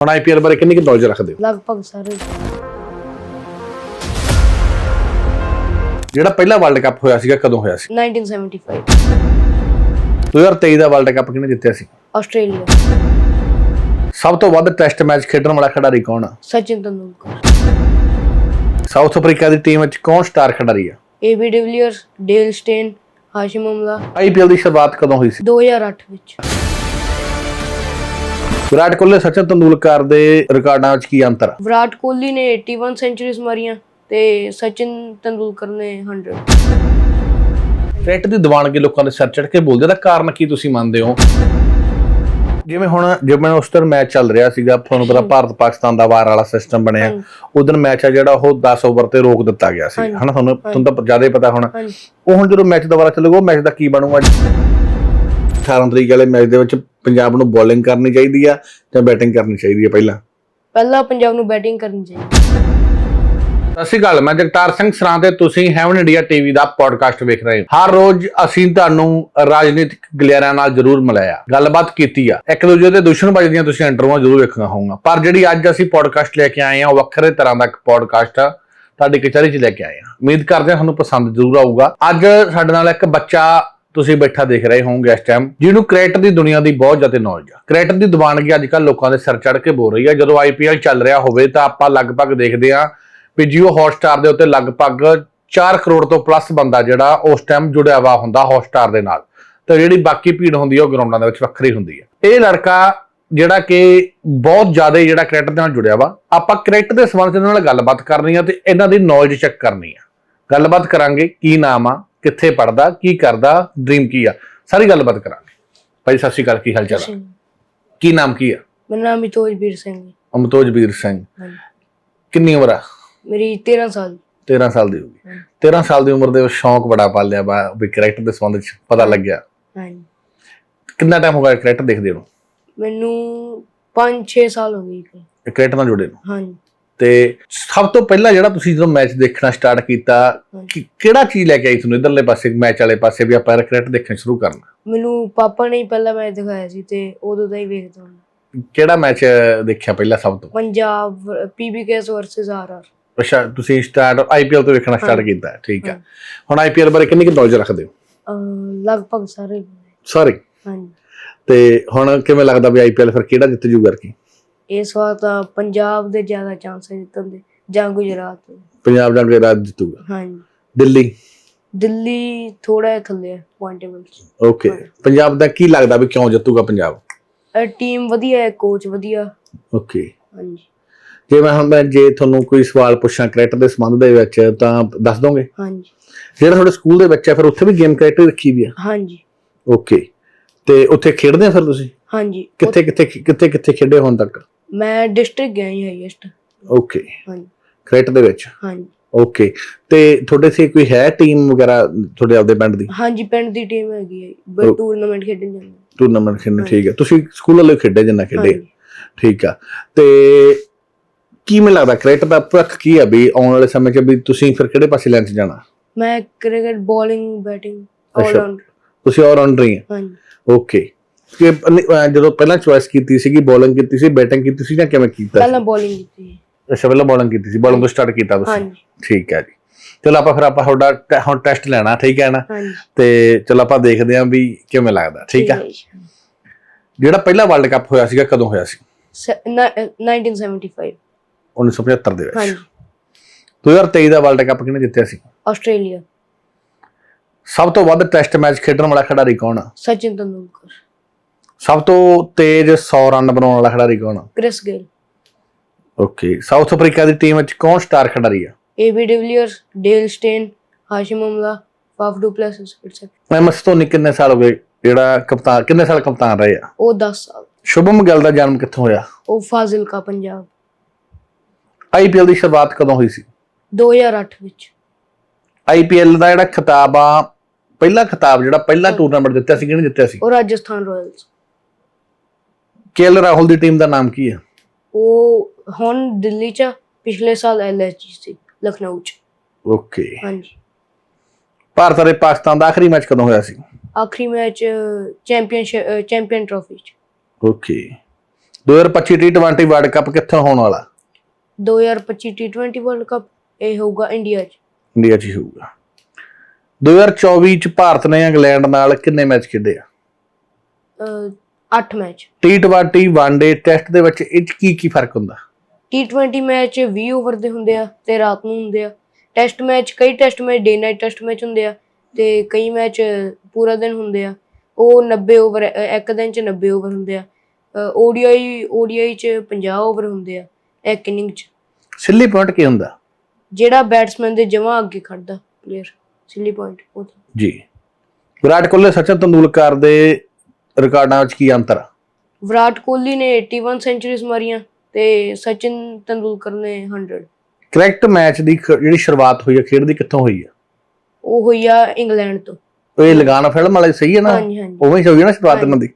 ਹੁਣ ਆਈਪੀਐਲ ਬਾਰੇ ਕਿੰਨੀ ਕੁ ਨੌਲੇਜ ਰੱਖਦੇ ਹੋ? ਲਗਭਗ ਸਾਰੇ। ਜਿਹੜਾ ਪਹਿਲਾ ਵਰਲਡ ਕੱਪ ਹੋਇਆ ਸੀਗਾ ਕਦੋਂ ਹੋਇਆ ਸੀ? 1975 2023 ਦਾ ਵਰਲਡ ਕੱਪ ਕਿਹਨੇ ਜਿੱਤਿਆ ਸੀ? ਆਸਟ੍ਰੇਲੀਆ। ਸਭ ਤੋਂ ਵੱਧ ਟੈਸਟ ਮੈਚ ਖੇਡਣ ਵਾਲਾ ਖਿਡਾਰੀ ਕੌਣ ਆ? ਸਚਿਨ ਤੰਦੂਲਕਰ। ਸਾਊਥ ਅਫਰੀਕਾ ਦੀ ਟੀਮ ਵਿੱਚ ਕੌਣ ਸਟਾਰ ਖਿਡਾਰੀ ਆ? A B de Villiers Dale Steyn Hashim Amla IPL ਦੀ ਸ਼ੁਰੂਆਤ ਕਦੋਂ ਹੋਈ ਸੀ? 2008 ਵਿੱਚ। ਵਿਰਾਟ ਕੋਹਲੀ ਸਚਿਨ ਤੰਦੂਲਕਰ ਦੇ ਰਿਕਾਰਡਾਂ ਵਿੱਚ ਕੀ ਅੰਤਰ? ਵਿਰਾਟ ਕੋਹਲੀ ਨੇ 81 ਸੈਂਚੁਰੀਜ਼ ਮਾਰੀਆਂ ਤੇ ਸਚਿਨ ਤੰਦੂਲਕਰ ਨੇ 100 ਕ੍ਰਿਕਟ ਦੀ ਦੀਵਾਨਗੀ ਲੋਕਾਂ ਦੇ ਸਿਰ ਚੜ ਕੇ ਬੋਲਦੇ ਦਾ ਕਾਰਨ ਕੀ ਤੁਸੀਂ ਮੰਨਦੇ ਹੋ? ਜਿਵੇਂ ਹੁਣ ਜਿਵੇਂ ਉਸ ਦਿਨ ਮੈਚ ਚੱਲ ਰਿਹਾ ਸੀਗਾ ਤੁਹਾਨੂੰ ਪਤਾ ਭਾਰਤ ਪਾਕਿਸਤਾਨ ਦਾ ਵਾਰ ਵਾਲਾ ਸਿਸਟਮ ਬਣਿਆ। ਦਿਨ ਮੈਚ ਆ ਜਿਹੜਾ ਉਹ 10 ਓਵਰ ਤੇ ਰੋਕ ਦਿੱਤਾ ਗਿਆ ਸੀ। ਹਨਾ ਤੁਹਾਨੂੰ ਤੁਹਾਨੂੰ ਤਾਂ ਜ਼ਿਆਦਾ ਪਤਾ ਹੋਣਾ। ਉਹ ਹੁਣ ਜਦੋਂ ਮੈਚ ਦੁਬਾਰਾ ਚੱਲੂਗਾ ਉਹ ਮੈਚ ਦਾ ਕੀ ਬਣੂਗਾ? 18 ਤਰੀਕ ਵਾਲੇ ਮੈਚ ਦੇ ਵਿੱਚ ਪੰਜਾਬ ਨੂੰ ਬੋਲਿੰਗ ਕਰਨੀ ਚਾਹੀਦੀ ਆ ਜਾਂ ਬੈਟਿੰਗ ਕਰਨੀ ਚਾਹੀਦੀ ਆ ਪਹਿਲਾਂ? ਪਹਿਲਾਂ ਪੰਜਾਬ ਨੂੰ ਬੈਟਿੰਗ ਕਰਨੀ ਚਾਹੀਦੀ ਸਤਿ ਸ਼੍ਰੀ ਅਕਾਲ ਮੈਂ ਜਗਤਾਰ ਸਿੰਘ ਸਰਾਂ ਤੇ ਤੁਸੀਂ ਹੈਵਨ ਇੰਡੀਆ ਟੀਵੀ ਦਾ ਪੋਡਕਾਸਟ ਵੇਖ ਰਹੇ ਹੋ। ਹਰ ਰੋਜ਼ ਅਸੀਂ ਤੁਹਾਨੂੰ ਰਾਜਨੀਤਿਕ ਗਲਿਆਰਿਆਂ ਨਾਲ ਜ਼ਰੂਰ ਮਿਲਾਇਆ ਗੱਲਬਾਤ ਕੀਤੀ ਆ। ਇੱਕ ਦੂਜੇ ਦੇ ਦੁਸ਼ਮਣਬਾਜ਼ੀ ਦੀਆਂ ਤੁਸੀਂ ਇੰਟਰਵਿਊਆਂ ਜ਼ਰੂਰ ਵੇਖੀਆਂ ਹੋਊਗਾ ਪਰ ਜਿਹੜੀ ਅੱਜ ਅਸੀਂ ਪੋਡਕਾਸਟ ਲੈ ਕੇ ਆਏ ਹਾਂ ਉਹ ਵੱਖਰੇ ਤਰ੍ਹਾਂ ਦਾ ਇੱਕ ਪੋਡਕਾਸਟ ਆ। ਤੁਹਾਡੀ ਕਚਹਿਰੀ 'ਚ ਲੈ ਕੇ ਆਏ ਹਾਂ ਉਮੀਦ ਕਰਦੇ ਹਾਂ ਤੁਹਾਨੂੰ ਪਸੰਦ ਜ਼ਰੂਰ ਆਊਗਾ। ਅੱਜ ਸਾਡੇ ਨਾਲ ਇੱਕ ਬੱਚਾ ਤੁਸੀਂ ਬੈਠਾ ਦੇਖ ਰਹੇ ਹੋਵੋਗੇ ਇਸ ਟਾਈਮ ਜਿਹਨੂੰ ਕ੍ਰਿਕਟ ਦੀ ਦੁਨੀਆ ਦੀ ਬਹੁਤ ਜ਼ਿਆਦਾ ਨੌਲੇਜ ਆ। ਕ੍ਰਿਕਟ ਦੀ ਦੀਵਾਨਗੀ ਅੱਜ ਕੱਲ੍ਹ ਲੋਕਾਂ ਦੇ ਸਿਰ ਚੜ ਕੇ ਬੋਲ ਰਹੀ ਆ। ਜਦੋਂ ਆਈਪੀਐਲ ਚੱਲ ਰਿਹਾ ਹੋਵੇ ਤਾਂ ਆਪਾਂ ਲਗਭਗ ਦੇਖਦੇ ਆ ਵੀ ਜੀਓ ਹੌਟਸਟਾਰ ਦੇ ਉੱਤੇ ਲਗਭਗ 4 ਕਰੋੜ ਤੋਂ ਪਲੱਸ ਬੰਦਾ ਜਿਹੜਾ ਉਸ ਟਾਈਮ ਜੁੜਿਆ ਹੋਇਆ ਹੁੰਦਾ ਹੌਟਸਟਾਰ ਦੇ ਨਾਲ। ਤੇ ਜਿਹੜੀ ਬਾਕੀ ਭੀੜ ਹੁੰਦੀ ਆ, ਉਹ ਗਰਾਊਂਡਾਂ ਦੇ ਵਿੱਚ ਵੱਖਰੀ ਹੁੰਦੀ ਹੈ ਇਹ ਲੜਕਾ ਜਿਹੜਾ ਕਿ ਬਹੁਤ ਜ਼ਿਆਦਾ ਜਿਹੜਾ ਕ੍ਰਿਕਟ ਦੇ ਨਾਲ ਜੁੜਿਆ ਵਾ, ਆਪਾਂ ਕ੍ਰਿਕਟ ਦੇ ਸੰਬੰਧ ਦੇ ਨਾਲ ਗੱਲਬਾਤ ਕਰਨੀ ਆ ਤੇ ਇਹਨਾਂ ਦੀ ਨੌਲੇਜ ਚੈੱਕ ਕਰਨੀ ਆ। ਗੱਲਬਾਤ ਕਰਾਂਗੇ, ਕੀ ਨਾਮ ਆ? ਕਿੱਥੇ ਪੜਦਾ ਕੀ ਕਰਦਾ ਡ੍ਰੀਮ ਕੀ ਆ। ਸਾਰੀ ਗੱਲਬਾਤ ਕਰਾਂਗੇ। ਭਾਈ ਸਤਿ ਸ਼੍ਰੀ ਅਕਾਲ ਕੀ ਹਾਲ ਚਾਲ ਆ? ਕੀ ਨਾਮ ਕੀ ਆ? ਮੇਰਾ ਨਾਮ ਮਿਤੋਜਵੀਰ ਸਿੰਘ ਹੈ। ਅਮਤੋਜ ਵੀਰ ਸਿੰਘ। ਕਿੰਨੀ ਉਮਰ ਆ? ਮੇਰੀ 13 ਸਾਲ। 13 ਸਾਲ ਦੀ ਹੋ ਗਈ। ਹਾਂਜੀ। 13 ਸਾਲ ਦੀ ਉਮਰ ਦੇ ਵਿੱਚ ਸ਼ੌਂਕ ਬੜਾ ਪਾਲਿਆ ਬਾ ਵੀ ਕ੍ਰਿਕਟ ਦੇ ਸੰਬੰਧ ਵਿੱਚ ਪਤਾ ਲੱਗਿਆ। ਹਾਂਜੀ। ਕਿੰਨਾ ਟਾਈਮ ਹੋ ਗਿਆ ਕ੍ਰਿਕਟ ਦੇਖਦੇ ਨੂੰ? ਮੈਨੂੰ 5-6 ਸਾਲ ਹੋ ਗਏ ਜੀ। ਕ੍ਰਿਕਟ ਨਾਲ ਜੁੜੇ ਨੂੰ? ਹਾਂਜੀ। ਤੇ ਸਭ ਤੋਂ ਪਹਿਲਾਂ ਜਿਹੜਾ ਤੁਸੀਂ ਜਦੋਂ ਮੈਚ ਦੇਖਣਾ ਸਟਾਰਟ ਕੀਤਾ ਕਿ- ਕਿਹੜਾ ਚੀਜ਼ ਲੈ ਕੇ ਆਈ ਤੁਹਾਨੂੰ ਇਧਰਲੇ ਪਾਸੇ ਮੈਚ ਵਾਲੇ ਪਾਸੇ ਵੀ ਆਪਾਂ ਕ੍ਰਿਕਟ ਦੇਖਣਾ ਸ਼ੁਰੂ ਕਰਨਾ? ਮੈਨੂੰ ਪਾਪਾ ਨੇ ਹੀ ਪਹਿਲਾਂ ਮੈਚ ਦਿਖਾਇਆ ਸੀ ਤੇ ਉਦੋਂ ਦਾ ਹੀ ਵੇਖਦਾ ਹਾਂ। ਕਿਹੜਾ ਮੈਚ ਦੇਖਿਆ ਪਹਿਲਾਂ ਸਭ ਤੋਂ? ਪੰਜਾਬ ਪੀਬੀਕੇਐਸ ਵਰਸਸ ਆਰਆਰ ਅੱਛਾ ਤੁਸੀਂ ਸਟਾਰਟ ਆਈਪੀਐਲ ਤੋਂ ਵੇਖਣਾ ਸਟਾਰਟ। ਕੀਤਾ ਠੀਕ ਹੈ। ਹਾਂਜੀ। ਹੁਣ ਆਈਪੀਐਲ ਬਾਰੇ ਕਿੰਨੀ ਕੁ ਨੌਲੇਜ ਰੱਖਦੇ ਹੋ? ਲਗਭਗ ਸਾਰੇ। ਸੌਰੀ? ਹਾਂਜੀ। ਤੇ ਹੁਣ ਕਿਵੇਂ ਲੱਗਦਾ ਵੀ ਆਈਪੀਐਲ ਫਿਰ ਕਿਹੜਾ ਜਿੱਤ ਜੂਗਾ ਕੀ ਇਸ ਵਾਰ ਤਾਂ ਪੰਜਾਬ ਦੇ ਜ਼ਿਆਦਾ ਚਾਂਸ ਜਿੱਤਣ ਦੇ ਜਾਂ ਗੁਜਰਾਤ। ਦੇ। ਪੰਜਾਬ ਜਾਂ ਗੁਜਰਾਤ ਜਿੱਤੂਗਾ? ਹਾਂਜੀ। ਦਿੱਲੀ? ਦਿੱਲੀ ਥੋੜਾ ਜਿਹਾ ਥੱਲੇ ਹੈ ਪੁਆਇੰਟੇਬਲ ਚ। ਓਕੇ ਪੰਜਾਬ ਦਾ ਕੀ ਲੱਗਦਾ ਵੀ ਕਿਉਂ ਜਿੱਤੂਗਾ ਪੰਜਾਬ? ਇਹ ਟੀਮ ਵਧੀਆ ਹੈ ਕੋਚ ਵਧੀਆ। ਓਕੇ ਹਾਂਜੀ। ਜੇ ਮੈਂ ਹੁਣ ਮੈਂ ਜੇ ਤੁਹਾਨੂੰ ਕੋਈ ਸਵਾਲ ਪੁੱਛਾਂ ਕ੍ਰਿਕਟ ਦੇ ਸੰਬੰਧ ਦੇ ਵਿੱਚ ਤਾਂ ਦੱਸ ਦੋਗੇ? ਹਾਂਜੀ। ਜਿਹੜਾ ਤੁਹਾਡੇ ਸਕੂਲ ਦੇ ਹੈ ਫਿਰ ਉੱਥੇ ਵੀ ਗੇਮ ਕ੍ਰਿਕਟ ਰੱਖੀ ਵੀ ਆ? ਹਾਂਜੀ। ਓਕੇ ਤੇ ਉੱਥੇ ਖੇਡਦੇ ਆ ਫਿਰ ਤੁਸੀਂ? ਹਾਂਜੀ। ਕਿੱਥੇ ਕਿੱਥੇ ਕਿੱਥੇ ਕਿੱਥੇ ਖੇਡੇ ਹੁਣ ਤੱਕ? ਮੈਂ ਡਿਸਟ੍ਰਿਕਟ ਗਿਆ ਹੀ ਹਾਈਐਸਟ ਓਕੇ ਹਾਂਜੀ। ਕ੍ਰਿਕਟ ਦੇ ਵਿੱਚ? ਹਾਂਜੀ। ਓਕੇ ਤੇ ਤੁਹਾਡੇ ਸੇ ਕੋਈ ਹੈ ਟੀਮ ਵਗੈਰਾ ਤੁਹਾਡੇ ਆਪਦੇ ਪਿੰਡ ਦੀ? ਹਾਂਜੀ ਪਿੰਡ ਦੀ ਟੀਮ ਹੈਗੀ ਹੈ ਬਈ ਟੂਰਨਾਮੈਂਟ ਖੇਡਣ ਜਾਂਦੇ। ਟੂਰਨਾਮੈਂਟ ਖੇਡਣ। ਠੀਕ ਹੈ। ਤੁਸੀਂ ਸਕੂਲ ਵਾਲੇ ਖੇਡੇ ਜਿੰਨਾ ਖੇਡੇ। ਠੀਕ ਆ। ਤੇ ਕੀ ਮੈਨੂੰ ਲੱਗਦਾ ਕ੍ਰਿਕਟ ਦਾ ਭਵਿੱਖ ਕੀ ਆ ਵੀ ਆਉਣ ਵਾਲੇ ਸਮੇਂ 'ਚ ਵੀ ਤੁਸੀਂ ਫਿਰ ਕਿਹੜੇ ਪਾਸੇ ਲੈਣ 'ਚ ਜਾਣਾ? ਮੈਂ cricket bowling batting all. Round ਤੁਸੀਂ ਆਲਰਾਊਂਡਰ ਹੀ ਆ। ਹਾਂਜੀ। ਓਕੇ ਕਿ ਅਹ ਜਦੋਂ ਪਹਿਲਾਂ ਚੁਆਇਸ ਕੀਤੀ ਸੀਗੀ ਬੋਲਿੰਗ ਕੀਤੀ ਸੀ ਬੈਟਿੰਗ ਕੀਤੀ ਸੀ ਜਾਂ ਕਿਵੇਂ ਕੀਤਾ ਪਹਿਲਾਂ ਬੋਲਿੰਗ ਕੀਤੀ। ਅੱਛਾ ਪਹਿਲਾਂ ਬੋਲਿੰਗ ਕੀਤੀ ਸੀ ਬੋਲਿੰਗ ਤੋਂ ਸਟਾਰਟ ਕੀਤਾ ਤੁਸੀਂ? ਹਾਂਜੀ। ਠੀਕ ਹੈ ਜੀ। ਚਲੋ ਆਪਾਂ ਫਿਰ ਆਪਾਂ ਤੁਹਾਡਾ ਟੈ- ਹੁਣ ਟੈਸਟ ਲੈਣਾ ਠੀਕ ਹੈ ਨਾ? ਹਾਂਜੀ। ਤੇ ਚਲੋ ਆਪਾਂ ਦੇਖਦੇ ਹਾਂ ਵੀ ਕਿਵੇਂ ਲੱਗਦਾ ਠੀਕ ਹੈ। ਜਿਹੜਾ ਪਹਿਲਾ ਵਰਲਡ ਕੱਪ ਹੋਇਆ ਸੀਗਾ ਕਦੋਂ ਹੋਇਆ ਸੀ? ਸ- ਨਾ- ਅ, 1975 1975 ਦੇ ਵਿੱਚ। ਹਾਂਜੀ। 2023 ਦਾ ਵਰਲਡ ਕੱਪ ਕਿਹਨੇ ਜਿੱਤਿਆ ਸੀ? ਆਸਟ੍ਰੇਲੀਆ। ਸਭ ਤੋਂ ਵੱਧ ਟੈਸਟ ਮੈਚ ਖੇਡਣ ਵਾਲਾ ਖਿਡਾਰੀ ਕੌਣ ਆ? ਸਚਿਨ ਤੰਦੂਲਕਰ। ਸਭ ਤੋਂ ਤੇਜ਼ 100 ਰਨ ਬਣਾਉਣ ਵਾਲਾ ਖਿਡਾਰੀ ਕੌਣ ਆ? Chris Gayle. Okay South Africa ਦੀ ਟੀਮ ਵਿੱਚ ਕੌਣ ਸਟਾਰ ਖਿਡਾਰੀ ਆ? A B de Villiers Dale Steyn Hashim Amla Faf du Plessis et cetera M S Dhoni ਕਿੰਨੇ ਸਾਲ ਹੋ ਗਏ? ਜਿਹੜਾ ਕਪਤਾਨ ਕਿੰਨੇ ਸਾਲ ਕਪਤਾਨ ਰਹੇ ਆ? ਉਹ 10 ਸਾਲ। ਸ਼ੁਭਮ ਗਿੱਲ ਦਾ ਜਨਮ ਕਿੱਥੋਂ ਹੋਇਆ? ਉਹ ਫਾਜ਼ਿਲਕਾ ਪੰਜਾਬ। ਆਈਪੀਐਲ ਦੀ ਸ਼ੁਰੂਆਤ ਕਦੋਂ ਹੋਈ ਸੀ? 2008 ਵਿੱਚ। ਆਈਪੀਐਲ ਦਾ ਜਿਹੜਾ ਖਿਤਾਬ ਆ ਪਹਿਲਾ ਖਿਤਾਬ ਜਿਹੜਾ ਪਹਿਲਾ ਟੂਰਨਾਮੈਂਟ ਜਿੱਤਿਆ ਸੀ ਕਿਹਨੇ ਜਿੱਤਿਆ ਸੀ? ਉਹ Rajasthan Royals K L Rahul ਦੀ ਟੀਮ ਦਾ ਨਾਮ ਕੀ ਹੈ? ਉਹ ਹੁਣ ਦਿੱਲੀ ਚ ਪਿਛਲੇ ਸਾਲ ਐਲਐਸਜੀ ਸੀ ਲਖਨਊ ਚ। ਓਕੇ। ਹਾਂਜੀ। ਭਾਰਤ ਅਤੇ ਪਾਕਿਸਤਾਨ ਦਾ ਆਖਰੀ ਮੈਚ ਕਦੋਂ ਹੋਇਆ ਸੀ? ਆਖਰੀ ਮੈਚ ਚੈਂਪੀਅਨਸ਼ਿਪ ਚੈਂਪੀਅਨ ਟਰਾਫੀ ਚ। ਓਕੇ। 2025 T20 ਵਰਲਡ ਕੱਪ ਕਿੱਥੇ ਹੋਣ ਵਾਲਾ? 2025 T20 ਵਰਲਡ ਕੱਪ ਇਹ ਹੋਊਗਾ ਇੰਡੀਆ 'ਚ। ਇੰਡੀਆ 'ਚ ਹੋਊਗਾ। 2024 ਚ ਭਾਰਤ ਨੇ ਇੰਗਲੈਂਡ ਨਾਲ ਕਿੰਨੇ ਮੈਚ ਖੇਡੇ ਆ? 8 ਮੈਚ। T20 ਵਨਡੇ ਟੈਸਟ ਦੇ ਵਿੱਚ ਇਹ 'ਚ ਕੀ ਕੀ ਫ਼ਰਕ ਹੁੰਦਾ? T20 ਮੈਚ 20 ਓਵਰ ਦੇ ਹੁੰਦੇ ਆ ਤੇ ਰਾਤ ਨੂੰ ਹੁੰਦੇ ਆ। ਟੈਸਟ ਮੈਚ ਕਈ test match day night test match ਹੁੰਦੇ ਆ ਤੇ ਕਈ ਮੈਚ ਪੂਰਾ ਦਿਨ ਹੁੰਦੇ ਆ। ਉਹ 90 ਓਵਰ ਇੱਕ ਦਿਨ ਚ 90 ਓਵਰ ਹੁੰਦੇ ਆ। ODI ODI ਚ 50 ਓਵਰ ਹੁੰਦੇ ਆ ਇੱਕ ਇਨਿੰਗ ਚ। ਸਿੱਲੀ ਪੁਆਇੰਟ ਕੀ ਹੁੰਦਾ? ਜਿਹੜਾ ਬੈਟਸਮੈਨ ਦੇ ਜਮਾ ਅੱਗੇ ਖੜਦਾ ਪਲੇਅਰ ਸਿਲੀ ਪੁਆਇੰਟ ਉਹ ਜੀ। ਵਿਰਾਟ ਕੋਹਲੀ ਸਚਿਨ ਤੰਦੂਲਕਰ ਦੇ ਰਿਕਾਰਡਾਂ ਵਿੱਚ ਕੀ ਅੰਤਰ ਆ? ਵਿਰਾਟ ਕੋਹਲੀ ਨੇ 81 ਸੈਂਚਰੀਜ਼ ਮਾਰੀਆਂ ਤੇ ਸਚਿਨ ਤੰਦੂਲਕਰ ਨੇ 100 ਕਰੈਕਟ ਮੈਚ ਦੀ ਖ- ਜਿਹੜੀ ਸ਼ੁਰੂਆਤ ਹੋਈ ਹੈ ਖੇਡ ਦੀ ਕਿੱਥੋਂ ਹੋਈ ਹੈ ਉਹ ਹੋਈ ਆ ਇੰਗਲੈਂਡ ਤੋਂ। ਉਹ ਇਹ ਲਗਾਨਾ ਫਿਲਮ ਵਾਲੇ ਸਹੀ ਹੈ ਨਾ? ਹਾਂਜੀ ਹਾਂਜੀ। ਉਵੇਂ ਹੀ ਹੋਈ ਹੈ ਨਾ ਸ਼ੁਰੂਆਤ ਇਹਨਾਂ ਦੀ?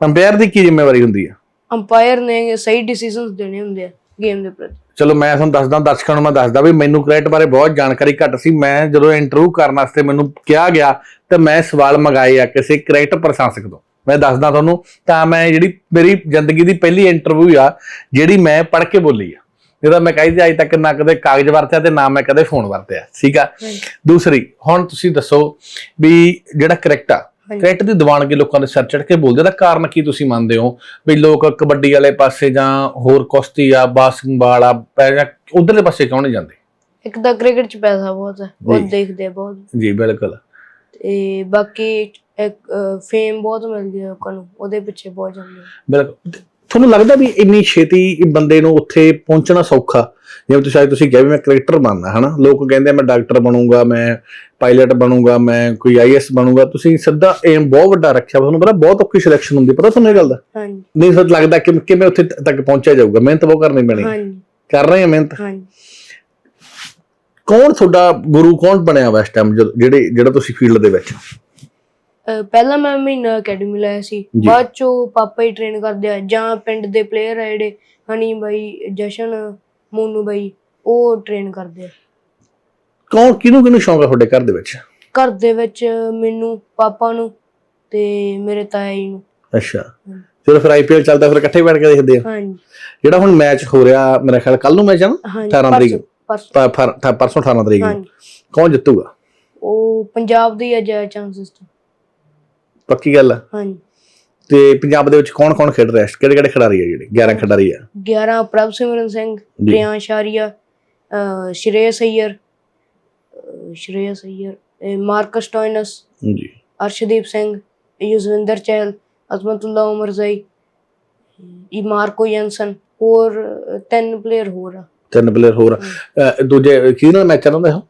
ਅੰਪਾਇਰ ਦੀ ਕੀ ਜ਼ਿੰਮੇਵਾਰੀ ਹੁੰਦੀ ਹੈ ਅੰਪਾਇਰ ਨੇ ਸਹੀ ਡਿਸੀਜਨਸ ਦੇਣੇ ਹੁੰਦੇ ਆ ਗੇਮ ਦੇ ਪ੍ਰਤੀ। ਚਲੋ ਮੈਂ ਤੁਹਾਨੂੰ ਦੱਸਦਾ ਦਰਸ਼ਕਾਂ ਨੂੰ ਮੈਂ ਦੱਸਦਾ ਵੀ ਮੈਨੂੰ ਕ੍ਰਿਕਟ ਬਾਰੇ ਬਹੁਤ ਜਾਣਕਾਰੀ ਘੱਟ ਸੀ ਮੈਂ ਜਦੋਂ ਇੰਟਰਵਿਊ ਕਰਨ ਵਾਸਤੇ ਮੈਨੂੰ ਕਿਹਾ ਗਿਆ ਤਾਂ ਮੈਂ ਸਵਾਲ ਮੰਗਾਏ ਆ ਕਿਸੇ ਕ੍ਰਿਕਟ ਪ੍ਰਸ਼ੰਸਕ ਤੋਂ ਮੈਂ ਦੱਸਦਾ ਤੁਹਾਨੂੰ ਤਾਂ ਮੈਂ ਜਿਹੜੀ ਮੇਰੀ ਜ਼ਿੰਦਗੀ ਦੀ ਪਹਿਲੀ ਇੰਟਰਵਿਊ ਆ ਜਿਹੜੀ ਮੈਂ ਪੜ੍ਹ ਕੇ ਬੋਲੀ ਆ ਜਿਹਦਾ ਮੈਂ ਕਹਿੰਦੀ ਅੱਜ ਤੱਕ ਨਾ ਕਦੇ ਕਾਗਜ਼ ਵਰਤਿਆ ਤੇ ਨਾ ਮੈਂ ਕਦੇ ਫੋਨ ਵਰਤਿਆ ਠੀਕ ਆ। ਦੂਸਰੀ ਹੁਣ ਤੁਸੀਂ ਦੱਸੋ ਵੀ ਜਿਹੜਾ ਕ੍ਰਿਕਟ ਆ। ਕ੍ਰਿਕਟ ਦੀ ਦੀਵਾਨਗੀ ਲੋਕਾਂ ਦੇ ਸਿਰ ਚੜ ਕੇ ਬੋਲਦੇ ਦਾ ਕਾਰਨ ਕੀ ਤੁਸੀਂ ਮੰਨਦੇ ਹੋ? ਵੀ ਲੋਕ ਕਬੱਡੀ ਵਾਲੇ ਪਾਸੇ ਜਾਂ ਹੋਰ ਕੁਸ਼ਤੀ ਆ ਬਾਸਕਟਬਾਲ ਆ ਜਾਂ ਉਧਰਲੇ ਪਾਸੇ ਕਿਉਂ ਨਹੀਂ ਜਾਂਦੇ? ਇੱਕ ਤਾਂ ਕ੍ਰਿਕਟ ਚ ਪੈਸਾ ਬਹੁਤ ਹੈ। ਉਹ ਦੇਖਦੇ ਬਹੁਤ। ਜੀ ਬਿਲਕੁਲ। ਤੇ ਬਾਕੀ ਇੱਕ ਫੇਮ ਬਹੁਤ ਮਿਲਦੀ ਹੈ ਲੋਕਾਂ ਨੂੰ ਉਹਦੇ ਪਿੱਛੇ ਬਹੁਤ ਜਾਂਦੇ ਬਿਲਕੁਲ। ਤੁਹਾਨੂੰ ਲੱਗਦਾ ਵੀ ਇੰਨੀ ਛੇਤੀ ਬੰਦੇ ਨੂੰ ਉੱਥੇ ਪਹੁੰਚਣਾ ਸੌਖਾ? ਜਿਵੇਂ ਤੁਸੀਂ ਅੱਜ ਤੁਸੀਂ ਕਿਹਾ ਵੀ ਮੈਂ ਕ੍ਰਿਕਟਰ ਬਣਨਾ ਹਨਾ? ਲੋਕ ਕਹਿੰਦੇ ਮੈਂ ਡਾਕਟਰ ਬਣੂੰਗਾ ਮੈਂ ਪਾਇਲਟ ਬਣੂੰਗਾ ਮੈਂ ਕੋਈ ਆਈਐਸ ਬਣੂੰਗਾ। ਤੁਸੀਂ ਸਿੱਧਾ ਏਮ ਬਹੁਤ ਵੱਡਾ ਰੱਖਿਆ। ਤੁਹਾਨੂੰ ਪਤਾ ਬਹੁਤ ਔਖੀ ਸਿਲੈਕਸ਼ਨ ਹੁੰਦੀ ਪਤਾ ਤੁਹਾਨੂੰ ਇਹ ਗੱਲ ਦਾ? ਹਾਂਜੀ। ਨਹੀਂ ਸੱਚ ਲੱਗਦਾ ਕਿ ਕਿਵੇਂ ਉੱਥੇ ਤੱਕ ਪਹੁੰਚਿਆ ਜਾਊਗਾ। ਮਿਹਨਤ ਬਹੁਤ ਕਰਨੀ ਪੈਣੀ। ਹਾਂਜੀ। ਕਰ ਰਹੇ ਆ ਮਿਹਨਤ? ਹਾਂਜੀ। ਕੌਣ ਤੁਹਾਡਾ ਗੁਰੂ ਕੌਣ ਬਣਿਆ ਵਾ ਇਸ ਟਾਈਮ ਜਿਹੜੇ ਜਿਹੜਾ ਤੁਸੀਂ ਫੀਲਡ ਦੇ ਵਿੱਚ? ਅਹ ਪਹਿਲਾਂ ਮੈਂ ਮਹੀਨਾ ਅਕੈਡਮੀ ਲਾਇਆ ਸੀ। ਜੀ। ਬਾਅਦ ਚੋਂ ਪਾਪਾ ਹੀ ਟ੍ਰੇਨ ਕਰਦੇ ਆ। ਜਾਂ ਪਿੰਡ ਦੇ ਪਲੇਅਰ ਆ ਜਿਹੜੇ ਹਨੀ ਬਾਈ ਜਸ਼ਨ ਮੋਨੂ ਬਾਈ ਉਹ ਟ੍ਰੇਨ ਕਰਦੇ ਆ। ਕੌਣ ਕਿਹਨੂੰ ਕਿਹਨੂੰ ਸ਼ੌਂਕ ਹੈ ਤੁਹਾਡੇ ਘਰ ਦੇ ਵਿੱਚ? ਘਰ ਦੇ ਵਿੱਚ ਮੈਨੂੰ ਪਾਪਾ ਨੂੰ ਤੇ ਮੇਰੇ ਤਾਇਆ ਜੀ ਨੂੰ। ਅੱਛਾ। ਜਦੋਂ ਫਿਰ ਆਈਪੀਐਲ ਚੱਲਦਾ ਫਿਰ ਇਕੱਠੇ ਬੈਠ ਕੇ ਦੇਖਦੇ ਆ। ਹਾਂਜੀ। ਜਿਹੜਾ ਹੁਣ ਮੈਚ ਹੋ ਰਿਹਾ ਮੇਰਾ ਖਿਆਲ ਕੱਲ ਨੂੰ ਮੈਚ ਹੈ ਨਾ? ਹਾਂਜੀ 18 ਤਰੀਕ ਪਰਸੋਂ- ਪਰਸੋਂ। ਪ- ਫਰ- ਠ- ਪਰਸੋਂ 18 ਤਰੀਕ ਨੂੰ। ਹਾਂਜੀ। ਕੌਣ ਜਿੱਤੂਗਾ? ਉਹ ਪੰਜਾਬ ਦੀ ਅਜ ਚਾਂਸਸ ਪੱਕੀ ਗੱਲ ਆ। ਹਾਂਜੀ। ਤੇ ਪੰਜਾਬ ਦੇ ਵਿੱਚ ਕੌਣ ਕੌਣ ਖੇਡ ਰਿਹਾ? ਕਿਹੜੇ ਕਿਹੜੇ ਖਿਡਾਰੀ ਆ ਜਿਹੜੇ? 11 ਖਿਡਾਰੀ ਆ। 11 ਪ੍ਰਭ ਸਿਮਰਨ ਸਿੰਘ। ਪ੍ਰਿਆਂਸ਼ ਆਰੀਆ ਸ਼੍ਰੇਯਸ ਅਈਅਰ ਅਹ ਸ਼੍ਰੇਯਸ ਅਈਅਰ ਇਹ ਮਾਰਕਸ ਟੋਇਨਸ ਜੀ। ਅਰਸ਼ਦੀਪ ਸਿੰਘ ਯੁਜ਼ਵਿੰਦਰ ਚਹਿਲ ਅਜ਼ਮਤੁੱਲਾ ਉਮਰ ਜ਼ਈ ਇਹ ਮਾਰਕੋ ਯੈਂਸਨ ਹੋਰ ਤਿੰਨ ਪਲੇਅਰ ਹੋਰ ਆ। ਤਿੰਨ ਪਲੇਅਰ ਹੋਰ ਦੂਜੇ ਕਿਹਦੇ ਨਾਲ ਮੈਚ ਚੱਲਦਾ ਹੈ?